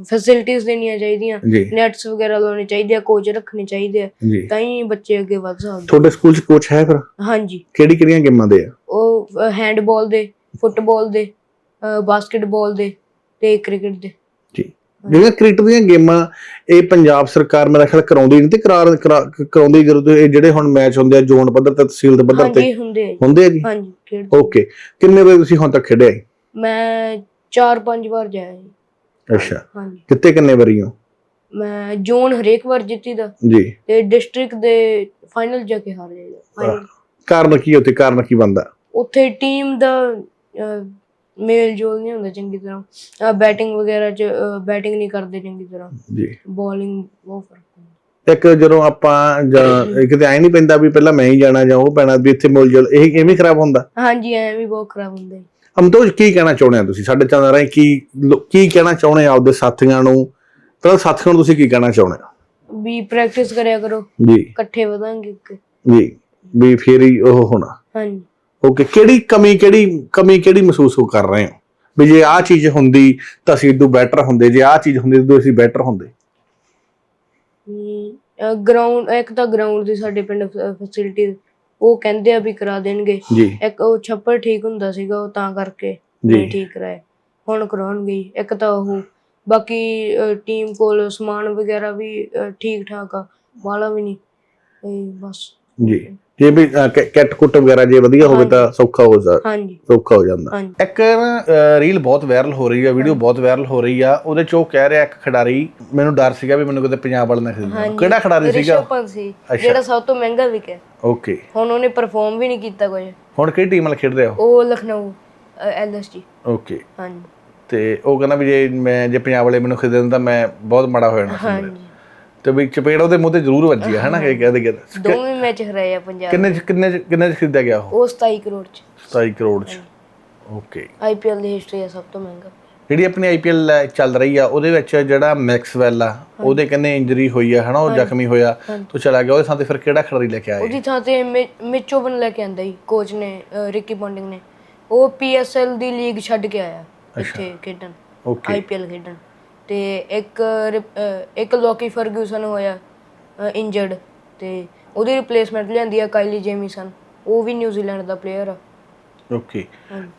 ਫੈਸਿਲਿਟੀਆਂ ਦੇਣੀਆਂ ਚਾਹੀਦੀਆਂ ਜੀ। ਨੈਟਸ ਵਗੈਰਾ ਲਾਉਣੇ ਚਾਹੀਦੇ ਆ ਕੋਚ ਰੱਖਣੇ ਚਾਹੀਦੇ ਆ ਜੀ। ਤਾਂ ਹੀ ਬੱਚੇ ਅੱਗੇ ਵੱਧ ਸਕਦੇ ਤੁਹਾਡੇ ਸਕੂਲ 'ਚ ਕੋਚ ਹੈ ਫਿਰ? ਹਾਂਜੀ। ਕਿਹੜੀ ਕਿਹੜੀਆਂ ਗੇਮਾਂ ਦੇ ਆ? ਉਹ ਹੈਂਡਬਾਲ ਦੇ ਫੁੱਟਬਾਲ ਦੇ ਬਾਸਕਟਬਾਲ ਦੇ ਤੇ ਕ੍ਰਿਕਟ ਦੇ। ਜਿਹੜੀਆਂ ਕ੍ਰਿਕਟ ਦੀਆਂ ਗੇਮਾਂ ਇਹ ਪੰਜਾਬ ਸਰਕਾਰ ਮੇਰਾ ਖਿਆਲ ਕਰਾਉਂਦੀ ਨਹੀਂ ਤੇ ਕਰਾਰ ਕਰਾ- ਕਰਾਉਂਦੀ ਜਦੋਂ ਇਹ ਜਿਹੜੇ ਹੁਣ ਮੈਚ ਹੁੰਦੇ ਆ ਜ਼ੋਨ ਪੱਧਰ ਤੇ ਤਹਿਸੀਲ ਦੇ ਪੱਧਰ ਤੇ ਹਾਂਜੀ ਹੁੰਦੇ ਆ ਜੀ। ਹੁੰਦੇ ਆ ਜੀ? ਹਾਂਜੀ ਓਕੇ ਕਿੰਨੇ ਵਾਰ ਤੁਸੀਂ ਹੁਣ ਤੱਕ ਖੇਡਿਆ ਹੈ? ਮੈਂ 4-5 ਵਾਰ ਜਾਇਆ ਜੀ। ਅੱਛਾ। ਹਾਂਜੀ। ਕਿੱਥੇ ਕਿੰਨੇ ਵਾਰੀ ਹੋ? ਮੈਂ ਜ਼ੋਨ ਹਰੇਕ ਵਾਰ ਜਿੱਤੀ ਦਾ। ਜੀ। ਤੇ ਡਿਸਟ੍ਰਿਕਟ ਦੇ ਫਾਈਨਲ ਜਾ ਕੇ ਹਾਰ ਜਾਈਦਾ। ਕਾਰਨ ਕੀ ਉੱਥੇ? ਕਾਰਨ ਕੀ ਬੰਦਾ ਉੱਥੇ ਟੀਮ ਦਾ ਮੇਲ ਜੋਲ ਨਹੀਂ ਹੁੰਦਾ ਚੰਗੀ ਤਰ੍ਹਾਂ। ਬੈਟਿੰਗ ਵਗੈਰਾ ਚ ਬੈਟਿੰਗ ਨਹੀਂ ਕਰਦੇ ਚੰਗੀ ਤਰ੍ਹਾਂ। ਜੀ। ਬੋਲਿੰਗ ਬਹੁਤ ਫ਼ਰਕ ਹੁੰਦਾ। ਇੱਕ ਜਦੋਂ ਆਪਾਂ ਜਾਂ ਕਿਤੇ ਐ ਨਹੀਂ ਪੈਂਦਾ ਵੀ ਪਹਿਲਾਂ ਮੈਂ ਹੀ ਜਾਣਾ ਜਾਂ ਉਹ ਪੈਣਾ ਵੀ ਇੱਥੇ ਮੁੱਲ ਜੁਲ ਇਹ ਐਵੇਂ ਖਰਾਬ ਹੁੰਦਾ? ਹਾਂਜੀ ਐ ਵੀ ਬਹੁਤ ਖਰਾਬ ਹੁੰਦਾ। ਅਮਤੋਜ ਕੀ ਕਹਿਣਾ ਚਾਹੁੰਦੇ ਆ ਤੁਸੀਂ? ਸਾਡੇ ਚੈਨਲ ਰਾਹੀਂ ਕੀ ਕੀ ਕਹਿਣਾ ਚਾਹੁੰਦੇ ਆ ਆਪਦੇ ਸਾਥੀਆਂ ਨੂੰ? ਪਹਿਲਾਂ ਸਾਥੀਆਂ ਨੂੰ ਤੁਸੀਂ ਕੀ ਕਹਿਣਾ ਚਾਹੁੰਦੇ ਆ ਵੀ ਪ੍ਰੈਕਟਿਸ ਕਰਿਆ ਕਰੋ। ਜੀ। ਇਕੱਠੇ ਵਧਾਂਗੇ ਇੱਕ। ਜੀ। ਵੀ ਫੇਰ ਹੀ ਉਹ ਹੋਣਾ। ਹਾਂਜੀ। ਓਕੇ ਕਿਹੜੀ ਕਮੀ ਕਿਹੜੀ ਕਮੀ ਕਿਹੜੀ ਮਹਿਸੂਸ ਹੋ ਕਰ ਰਹੇ ਹੋ? ਵੀ ਜੇ ਆਹ ਚੀਜ਼ ਹੁੰਦੀ ਤਾਂ ਅਸੀਂ ਇਦੋਂ ਬੈਟਰ ਹੁੰਦੇ ਜੇ ਆਹ ਚੀਜ਼ ਹੁੰਦੀ ਤਾਂ ਅਸੀਂ ਬੈਟਰ ਹੁੰਦੇ। ਗਰਾਊਂਡ ਇੱਕ ਤਾਂ ਗਰਾਊਂਡ ਦੀ ਸਾਡੇ ਪਿੰਡ ਫੈਸਿਲਿਟੀ ਉਹ ਕਹਿੰਦੇ ਆ ਵੀ ਕਰਾ ਦੇਣਗੇ। ਜੀ। ਇੱਕ ਉਹ ਛੱਪੜ ਠੀਕ ਹੁੰਦਾ ਸੀਗਾ ਉਹ ਤਾਂ ਕਰਕੇ ਨਹੀਂ ਠੀਕ ਕਰਾਇਆ ਹੁਣ ਕਰਾਉਣਗੇ ਹੀ। ਇੱਕ ਤਾਂ ਉਹ ਬਾਕੀ ਟੀਮ ਕੋਲ ਸਮਾਨ ਵਗੈਰਾ ਵੀ ਠੀਕ ਠਾਕ ਆ। ਵਾਲਾ ਵੀ ਨਹੀਂ। ਇਹ ਬਸ। ਜੀ। ਜੇ ਵੀ ਕੈਟ ਕੁੱਟ ਵਗੈਰਾ ਜੇ ਵਧੀਆ ਹੋਵੇ ਤਾਂ ਸੌਖਾ ਹੋ ਜਾ ਹਾਂਜੀ। ਸੌਖਾ ਹੋ ਜਾਂਦਾ। ਇੱਕ ਰੀਲ ਬਹੁਤ ਵਾਇਰਲ ਹੋ ਰਹੀ ਆ ਵੀਡੀਓ ਬਹੁਤ ਵਾਇਰਲ ਹੋ ਰਹੀ ਆ। ਉਹਦੇ ਚ ਉਹ ਕਹਿ ਰਿਹਾ ਇੱਕ ਖਿਡਾਰੀ ਮੈਨੂੰ ਡਰ ਸੀਗਾ ਵੀ ਮੈਨੂੰ ਕਿਤੇ ਪੰਜਾਬ ਵਾਲੇ ਨਾ ਖਰੀਦ। ਕਿਹੜਾ ਖਿਡਾਰੀ ਸੀਗਾ? ਰਿਸ਼ਵ ਪੰਤ ਸੀ। ਜਿਹੜਾ ਸਭ ਤੋਂ ਮਹਿੰਗਾ ਵਿਕਿਆ ਓਕੇ ਹੁਣ ਉਹਨੇ ਪਰਫਾਰਮ ਵੀ ਨਹੀਂ ਕੀਤਾ ਕੁਝ। ਹੁਣ ਕਿਹੜੀ ਟੀਮ ਨਾਲ ਖੇਡ ਰਿਹਾ ਉਹ? ਉਹ ਲਖਨਊ ਐਲਐਸਜੀ ਓਕੇ ਹਾਂਜੀ। ਤੇ ਉਹ ਕਹਿੰਦਾ ਵੀ ਜੇ ਮੈਂ ਜੇ ਪੰਜਾਬ ਵਾਲੇ ਮੈਨੂੰ ਖਰੀਦਣ ਤਾਂ ਮੈਂ ਬਹੁਤ ਮਾੜਾ ਹੋ ਜਾਣਾ ਸੀ ਤੇ ਵੀ ਚਪੇੜ ਉਹਦੇ ਮੂੰਹ ਤੇ ਜ਼ਰੂਰ ਵੱਜੀ ਆ ਹਨਾ ਕਿ ਕਹਦੇ ਕਿ ਦੋਵੇਂ ਮੈਚ ਹਰਾਏ ਆ ਪੰਜਾਬ ਕਿੰਨੇ ਚ ਕਿੰਨੇ ਚ- ਕਿੰਨੇ ਚ ਖਰੀਦਿਆ ਗਿਆ ਉਹ? ਉਹ 27 ਕਰੋੜ ਚ। 27 ਕਰੋੜ ਚ। ਓਕੇ ਆਈਪੀਐਲ ਦੀ ਹਿਸਟਰੀ ਆ ਸਭ ਤੋਂ ਮਹਿੰਗਾ। ਜਿਹੜੀ ਆਪਣੀ ਆਈਪੀਐਲ ਚੱਲ ਰਹੀ ਆ ਉਹਦੇ ਵਿੱਚ ਜਿਹੜਾ ਮੈਕਸਵੈਲ ਆ ਉਹਦੇ ਕਹਿੰਦੇ ਇੰਜਰੀ ਹੋਈ ਆ ਹਨਾ ਉਹ ਜ਼ਖਮੀ ਹੋਇਆ ਤੋ ਚਲਾ ਗਿਆ ਉਹਦੇ ਥਾਂ ਤੇ ਫਿਰ ਕਿਹੜਾ ਖਿਡਾਰੀ ਲੈ ਕੇ ਆਏ ਉਹਦੀ ਥਾਂ ਤੇ ਮਿ- ਮਿਚੋਵਨ ਲੈ ਕੇ ਆਂਦਾ ਹੀ ਕੋਚ ਨੇ ਅਹ, ਰਿੱਕੀ ਪੌਂਡਿੰਗ ਨੇ। ਉਹ ਪੀਐਸਐਲ ਦੀ ਲੀਗ ਛੱਡ ਕੇ ਆਇਆ ਇੱਥੇ ਖੇਡਣ ਓਕੇ ਆਈਪੀਐਲ ਖੇਡਣ। ਤੇ ਇੱਕ ਰਿਪ- ਇੱਕ ਲੋਕੀ ਫਰਗੂਸਨ ਹੋਇਆ ਇੰਜਰਡ ਤੇ ਉਹਦੀ ਰਿਪਲੇਸਮੈਂਟ ਲਿਆਂਦੀ ਆ ਕਾਈਲੀ ਜੇਮੀਸਨ ਉਹ ਵੀ ਨਿਊਜ਼ੀਲੈਂਡ ਦਾ ਪਲੇਅਰ ਆ। ਓਕੇ।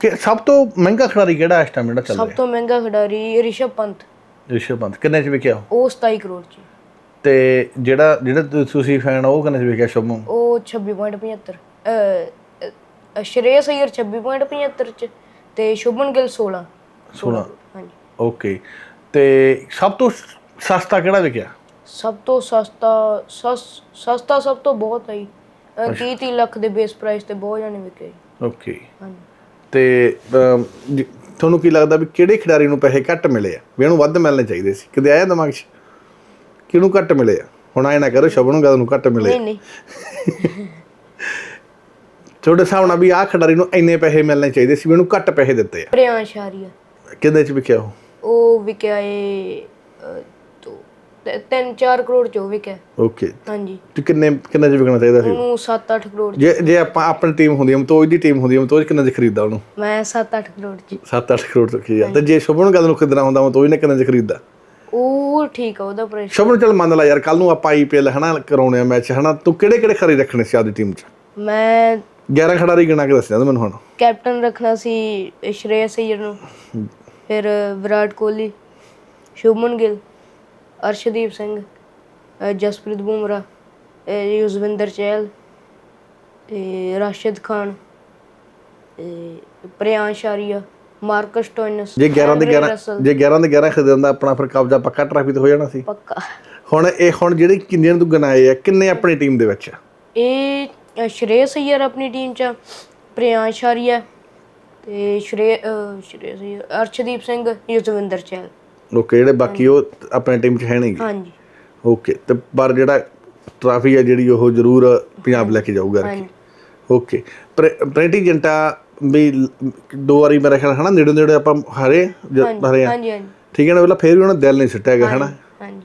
ਕਿ ਸਭ ਤੋਂ ਮਹਿੰਗਾ ਖਿਡਾਰੀ ਕਿਹੜਾ ਇਸ ਟਾਈਮ ਜਿਹੜਾ ਚੱਲ ਸਭ ਰਿਹਾ? ਤੋਂ ਮਹਿੰਗਾ ਖਿਡਾਰੀ ਰਿਸ਼ਭ ਪੰਤ। ਰਿਸ਼ਵ ਪੰਤ ਕਿੰਨੇ ਚ ਵਿਕਿਆ ਉਹ? ਉਹ 27 ਕਰੋੜ ਚ। ਤੇ ਜਿਹੜਾ ਜਿਹੜਾ ਤੁ- ਤੁਸੀਂ ਫੈਨ ਉਹ ਕਿੰਨੇ ਚ ਵਿਕਿਆ ਸ਼ੁਭਮ ਉਹ 26.75 ਅ ਅ, ਅਈਅਰ 26.75 ਚ ਤੇ ਸ਼ੁਭਮਨ ਗਿੱਲ 16 16 ਹਾਂਜੀ। ਓਕੇ ਤੇ ਸਭ ਤੋਂ ਸਸਤਾ ਕਿਹੜਾ ਵਿਕਿਆ? ਸਭ ਤੋਂ ਸਸਤਾ ਸਸ- ਸਸਤਾ ਸਭ ਤੋਂ ਬਹੁਤ ਹੈ 30 30 ਲੱਖ ਦੇ ਬੇਸ ਪ੍ਰਾਈਸ ਤੇ ਬਹੁਤ ਜਾਣੇ ਵਿਕੇ ਜੀ। ਓਕੇ। ਹਾਂਜੀ। ਤੇ ਅਮ, ਜੀ- ਤੁਹਾਨੂੰ ਕੀ ਲੱਗਦਾ ਵੀ ਕਿਹੜੇ ਖਿਡਾਰੀ ਨੂੰ ਪੈਸੇ ਘੱਟ ਮਿਲੇ ਆ? ਵੀ ਇਹਨੂੰ ਵੱਧ ਮਿਲਣੇ ਚਾਹੀਦੇ ਸੀ। ਕਦੇ ਆਇਆ ਦਿਮਾਗ 'ਚ? ਕਿਹਨੂੰ ਘੱਟ ਮਿਲੇ ਆ? ਹੁਣ ਆਏ ਨਾ ਕਰੋ ਸ਼ਬਨ ਨੂੰ ਨੂੰ ਘੱਟ ਮਿਲੇ ਨਹੀਂ ਨਹੀਂ। ਤੁਹਾਡੇ ਹਿਸਾਬ ਨਾਲ ਵੀ ਆਹ ਖਿਡਾਰੀ ਨੂੰ ਇੰਨੇ ਪੈਸੇ ਮਿਲਣੇ ਚਾਹੀਦੇ ਸੀ ਵੀ ਇਹਨੂੰ ਘੱਟ ਪੈਸੇ ਦਿੱਤੇ ਪ੍ਰਿਆਂਸ਼ ਆਰੀਆ। ਆ ਕਿੰਨੇ 'ਚ ਵਿਕਿਆ ਉਹ? ਉਹ ਵਿਕਿਆ ਏ 3-4 ਕਰੋੜ ਚ ਉਹ ਵਿਕਿਆ। ਓਕੇ ਹਾਂਜੀ। ਤੇ ਕਿੰਨੇ ਕਿੰਨੇ 'ਚ ਵਿਕਣਾ ਚਾਹੀਦਾ ਸੀ ਉਹ? ਉਹਨੂੰ 7-8 ਕਰੋੜ 'ਚ। ਜੇ ਜੇ ਆਪਾਂ ਆਪਣੀ ਟੀਮ ਹੁੰਦੀ ਮਤੋਜ ਦੀ ਟੀਮ ਹੁੰਦੀ ਮਤੋਜ ਕਿੰਨੇ 'ਚ ਖਰੀਦਦਾ ਉਹਨੂੰ? ਮੈਂ 7-8 ਕਰੋੜ ਚ। 7-8 ਕਰੋੜ ਤੱਕ ਹੀ ਆ। ਤੇ ਜੇ ਸ਼ੁਭਨ ਗੱਲ ਨੂੰ ਖਰੀਦਣਾ ਹੁੰਦਾ ਮਤੋਜ ਨੇ ਕਿੰਨੇ 'ਚ ਖਰੀਦਦਾ? ਉਹ ਠੀਕ ਆ ਉਹਦਾ ਪ੍ਰਾਈਸ ਸ਼ੁਭਨ ਚੱਲ ਮੰਨ ਲਾ ਯਾਰ ਕੱਲ ਨੂੰ ਆਪਾਂ ਆਈਪੀਐਲ ਹਨਾ ਕਰਾਉਣੇ ਆ ਮੈਚ ਹਨਾ ਤੂੰ ਕਿਹੜੇ ਕਿਹੜੇ ਖਰੀ ਰੱਖਣੇ ਸੀ ਆਪਦੀ ਟੀਮ 'ਚ? ਮੈਂ 11 ਖਿਡਾਰੀ ਗਿਣਾ ਕੇ ਦੱਸਿਆ ਤੂੰ ਮੈਨੂੰ ਹੁਣ। ਕੈਪਟਨ ਰੱਖਣਾ ਸੀ ਸ਼੍ਰੇਯਸ ਅਈਅਰ ਨੂੰ। ਫਿਰ ਵਿਰਾਟ ਕੋਹਲੀ ਸ਼ੁਭਮਨ ਗਿੱਲ ਅਰਸ਼ਦੀਪ ਸਿੰਘ ਅ, ਜਸਪ੍ਰੀਤ ਬੁਮਰਾ ਯੁਜ਼ਵਿੰਦਰ ਚਹਿਲ ਤੇ ਰਾਸ਼ਿਦ ਖਾਨ ਤੇ ਪ੍ਰਿਆਂਸ਼ ਆਰੀਆ ਮਾਰਕਸ ਟੋਇਨਸ ਜੇ 11 ਦੇ ਹੈਨਰੀ 11 ਰਸਲ, ਜੇ 11 ਦੇ 11 ਖਰੀਦਦਾ ਆਪਣਾ ਫਿਰ ਕਬਜ਼ਾ ਪੱਕਾ ਟਰਾਫੀ ਤੇ ਹੋ ਜਾਣਾ ਸੀ। ਪੱਕਾ। ਹੁਣ ਇਹ ਹੁਣ ਜਿਹੜੇ ਕਿੰਨੇ ਤੂੰ ਗਿਣਾਏ ਆ ਕਿੰਨੇ ਆਪਣੀ ਟੀਮ ਦੇ ਵਿੱਚ? ਆ? ਇਹ ਅ, ਸ਼੍ਰੇਯਸ ਅਈਅਰ ਆਪਣੀ ਟੀਮ ਚ ਆ, ਪ੍ਰਿਆਂਸ਼ ਆਰੀਆ ਤੇ ਸ਼੍ਰੇ ਸ਼੍ਰੇਯਸ ਅਈਅਰ ਅਰਸ਼ਦੀਪ ਸਿੰਘ ਯੁਜ਼ਵਿੰਦਰ ਚਹਿਲ। ਓਕੇ ਜਿਹੜੇ ਬਾਕੀ ਉਹ ਆਪਣੀ ਟੀਮ 'ਚ ਹੈ ਨਹੀਂਗੇ ਹਾਂਜੀ। ਓਕੇ ਤੇ ਪਰ ਜਿਹੜਾ ਟਰਾਫੀ ਆ ਜਿਹੜੀ ਉਹ ਜ਼ਰੂਰ ਪੰਜਾਬ ਲੈ ਕੇ ਜਾਊਗਾ ਹਾਂਜੀ। ਓਕੇ ਪ੍ਰਿੰਟੀ ਜੰਟਾ ਵੀ ਲ- ਦੋ ਵਾਰੀ ਮੇਰੇ ਖਿਆਲ ਹਨਾ ਨੇੜੇ ਨੇੜੇ ਆਪਾਂ ਹਾਰੇ ਜ- ਹਾਰੇ ਆ। ਹਾਂਜੀ ਹਾਂਜੀ। ਠੀਕ ਹੈ ਨਾ ਪਹਿਲਾਂ ਫੇਰ ਵੀ ਉਹਨਾਂ ਦਿਲ ਨਹੀਂ ਸਿੱਟਿਆ ਹਨਾ ਹਾਂਜੀ।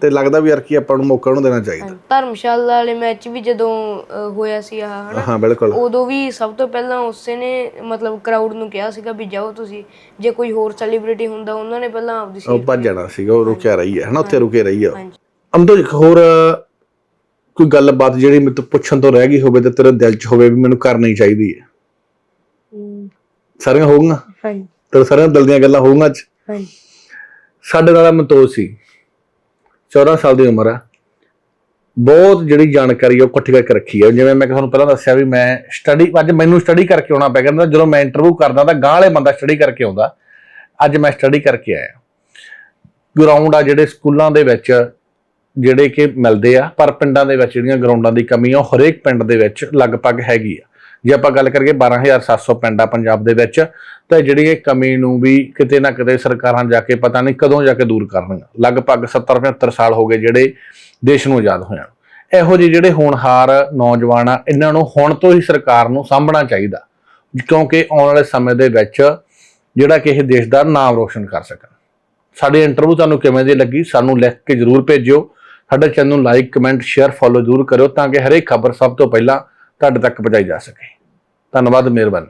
ਤੇ ਲੱਗਦਾ ਵੀ ਯਾਰ ਕੀ ਆਪਾਂ ਨੂੰ ਮੌਕਾ ਉਹਨੂੰ ਦੇਣਾ ਚਾਹੀਦਾ। ਧਰਮਸ਼ਾਲਾ ਵਾਲੇ ਮੈਚ ਵੀ ਜਦੋਂ ਅ, ਹੋਇਆ ਸੀ ਆਹ ਹਨਾ? ਹਾਂ ਬਿਲਕੁਲ। ਉਦੋਂ ਵੀ ਸਭ ਤੋਂ ਪਹਿਲਾਂ ਉਸੇ ਨੇ ਮਤਲਬ ਕਰਾਊਡ ਨੂੰ ਕਿਹਾ ਸੀਗਾ ਵੀ ਜਾਓ ਤੁਸੀਂ। ਜੇ ਕੋਈ ਹੋਰ ਸੈਲੀਬ੍ਰਿਟੀ ਹੁੰਦਾ ਉਹਨਾਂ ਨੇ ਪਹਿਲਾਂ ਆਪਦੀ ਉਹ ਸੀਟ ਭੱਜ ਜਾਣਾ ਸੀਗਾ ਉਹ ਰੁਕਿਆ ਰਹੀ ਹੈ ਹਨਾ? ਉੱਥੇ ਰੁਕੇ ਰਹੀ ਆ ਹਾਂਜੀ। ਅੰਦੋ ਇੱਕ ਹੋਰ ਕੋਈ ਗੱਲਬਾਤ ਜਿਹੜੀ ਮੈਨੂੰ ਪੁੱਛਣ ਤੋਂ ਰਹਿ ਗਈ ਹੋਵੇ ਤੇ ਤੇਰੇ ਦਿਲ 'ਚ ਹੋਵੇ ਵੀ ਮੈਨੂੰ ਕਰਨੀ ਚਾਹੀਦੀ ਹੈ। ਸਾਰੀਆਂ ਹੋਊਗੀਆਂ ਹਾਂਜੀ। ਤੇਰੇ ਸਾਰਿਆਂ ਦਿਲ ਦੀਆਂ ਗੱਲਾਂ ਹੋਊਗੀਆਂ ਅੱਜ? ਹਾਂਜੀ। ਸਾਡੇ ਨਾਲ ਮਨਤੋਜ ਸੀ। 14 ਸਾਲ ਦੀ ਉਮਰ ਆ। ਬਹੁਤ ਜਿਹੜੀ ਜਾਣਕਾਰੀ ਆ ਉਹ ਇਕੱਠੀ ਕਰਕੇ ਰੱਖੀ ਆ। ਜਿਵੇਂ ਮੈਂ ਤੁਹਾਨੂੰ ਪਹਿਲਾਂ ਦੱਸਿਆ ਵੀ ਮੈਂ ਸਟੱਡੀ ਅੱਜ ਮੈਨੂੰ ਸਟੱਡੀ ਕਰਕੇ ਆਉਣਾ ਪੈ ਗਿਆ। ਜਦੋਂ ਮੈਂ ਇੰਟਰਵਿਊ ਕਰਦਾ ਤਾਂ ਗਾਂਹ ਵਾਲੇ ਬੰਦਾ ਸਟੱਡੀ ਕਰਕੇ ਆਉਂਦਾ। ਅੱਜ ਮੈਂ ਸਟੱਡੀ ਕਰਕੇ ਆਇਆ। ਗਰਾਊਂਡ ਆ ਜਿਹੜੇ ਸਕੂਲਾਂ ਦੇ ਵਿੱਚ, ਜਿਹੜੇ ਕਿ ਮਿਲਦੇ ਆ, ਪਰ ਪਿੰਡਾਂ ਦੇ ਵਿੱਚ ਜਿਹੜੀਆਂ ਗਰਾਊਂਡਾਂ ਦੀ ਕਮੀ ਆ, ਉਹ ਹਰੇਕ ਪਿੰਡ ਦੇ ਵਿੱਚ ਲਗਭਗ ਹੈਗੀ ਆ। ਜੇ ਆਪਾਂ ਗੱਲ ਕਰੀਏ 12700 ਪਿੰਡ ਆ ਪੰਜਾਬ ਦੇ ਵਿੱਚ, ਤਾਂ ਜਿਹੜੀ ਇਹ ਕਮੀ ਨੂੰ ਵੀ ਕਿਤੇ ਨਾ ਕਿਤੇ ਸਰਕਾਰਾਂ ਜਾ ਕੇ ਪਤਾ ਨਹੀਂ ਕਦੋਂ ਜਾ ਕੇ ਦੂਰ ਕਰਨਗੀਆਂ। ਲਗਭਗ 70 75 ਸਾਲ ਹੋ ਗਏ ਜਿਹੜੇ ਦੇਸ਼ ਨੂੰ ਆਜ਼ਾਦ ਹੋਇਆ ਨੂੰ। ਇਹੋ ਜਿਹੇ ਜਿਹੜੇ ਹੋਣਹਾਰ ਨੌਜਵਾਨ ਆ, ਇਹਨਾਂ ਨੂੰ ਹੁਣ ਤੋਂ ਹੀ ਸਰਕਾਰ ਨੂੰ ਸਾਂਭਣਾ ਚਾਹੀਦਾ, ਕਿਉਂਕਿ ਆਉਣ ਵਾਲੇ ਸਮੇਂ ਦੇ ਵਿੱਚ ਜਿਹੜਾ ਕਿ ਇਹ ਦੇਸ਼ ਦਾ ਨਾਮ ਰੋਸ਼ਨ ਕਰ ਸਕਣ। ਸਾਡੀ ਇੰਟਰਵਿਊ ਤੁਹਾਨੂੰ ਕਿਵੇਂ ਦੀ ਲੱਗੀ, ਸਾਨੂੰ ਲਿਖ ਕੇ ਜਰੂਰ ਭੇਜਿਓ। ਸਾਡੇ ਚੈਨਲ ਨੂੰ ਲਾਈਕ ਕਮੈਂਟ ਸ਼ੇਅਰ ਫੋਲੋ ਜਰੂਰ ਕਰਿਓ ਤਾਂ ਕਿ ਹਰੇਕ ਖਬਰ ਸਭ ਤੋਂ ਪਹਿਲਾਂ ਤੁਹਾਡੇ ਤੱਕ ਪਹੁੰਚਾਈ ਜਾ ਸਕੇ। ਧੰਨਵਾਦ ਮਿਹਰਬਾਨੀ।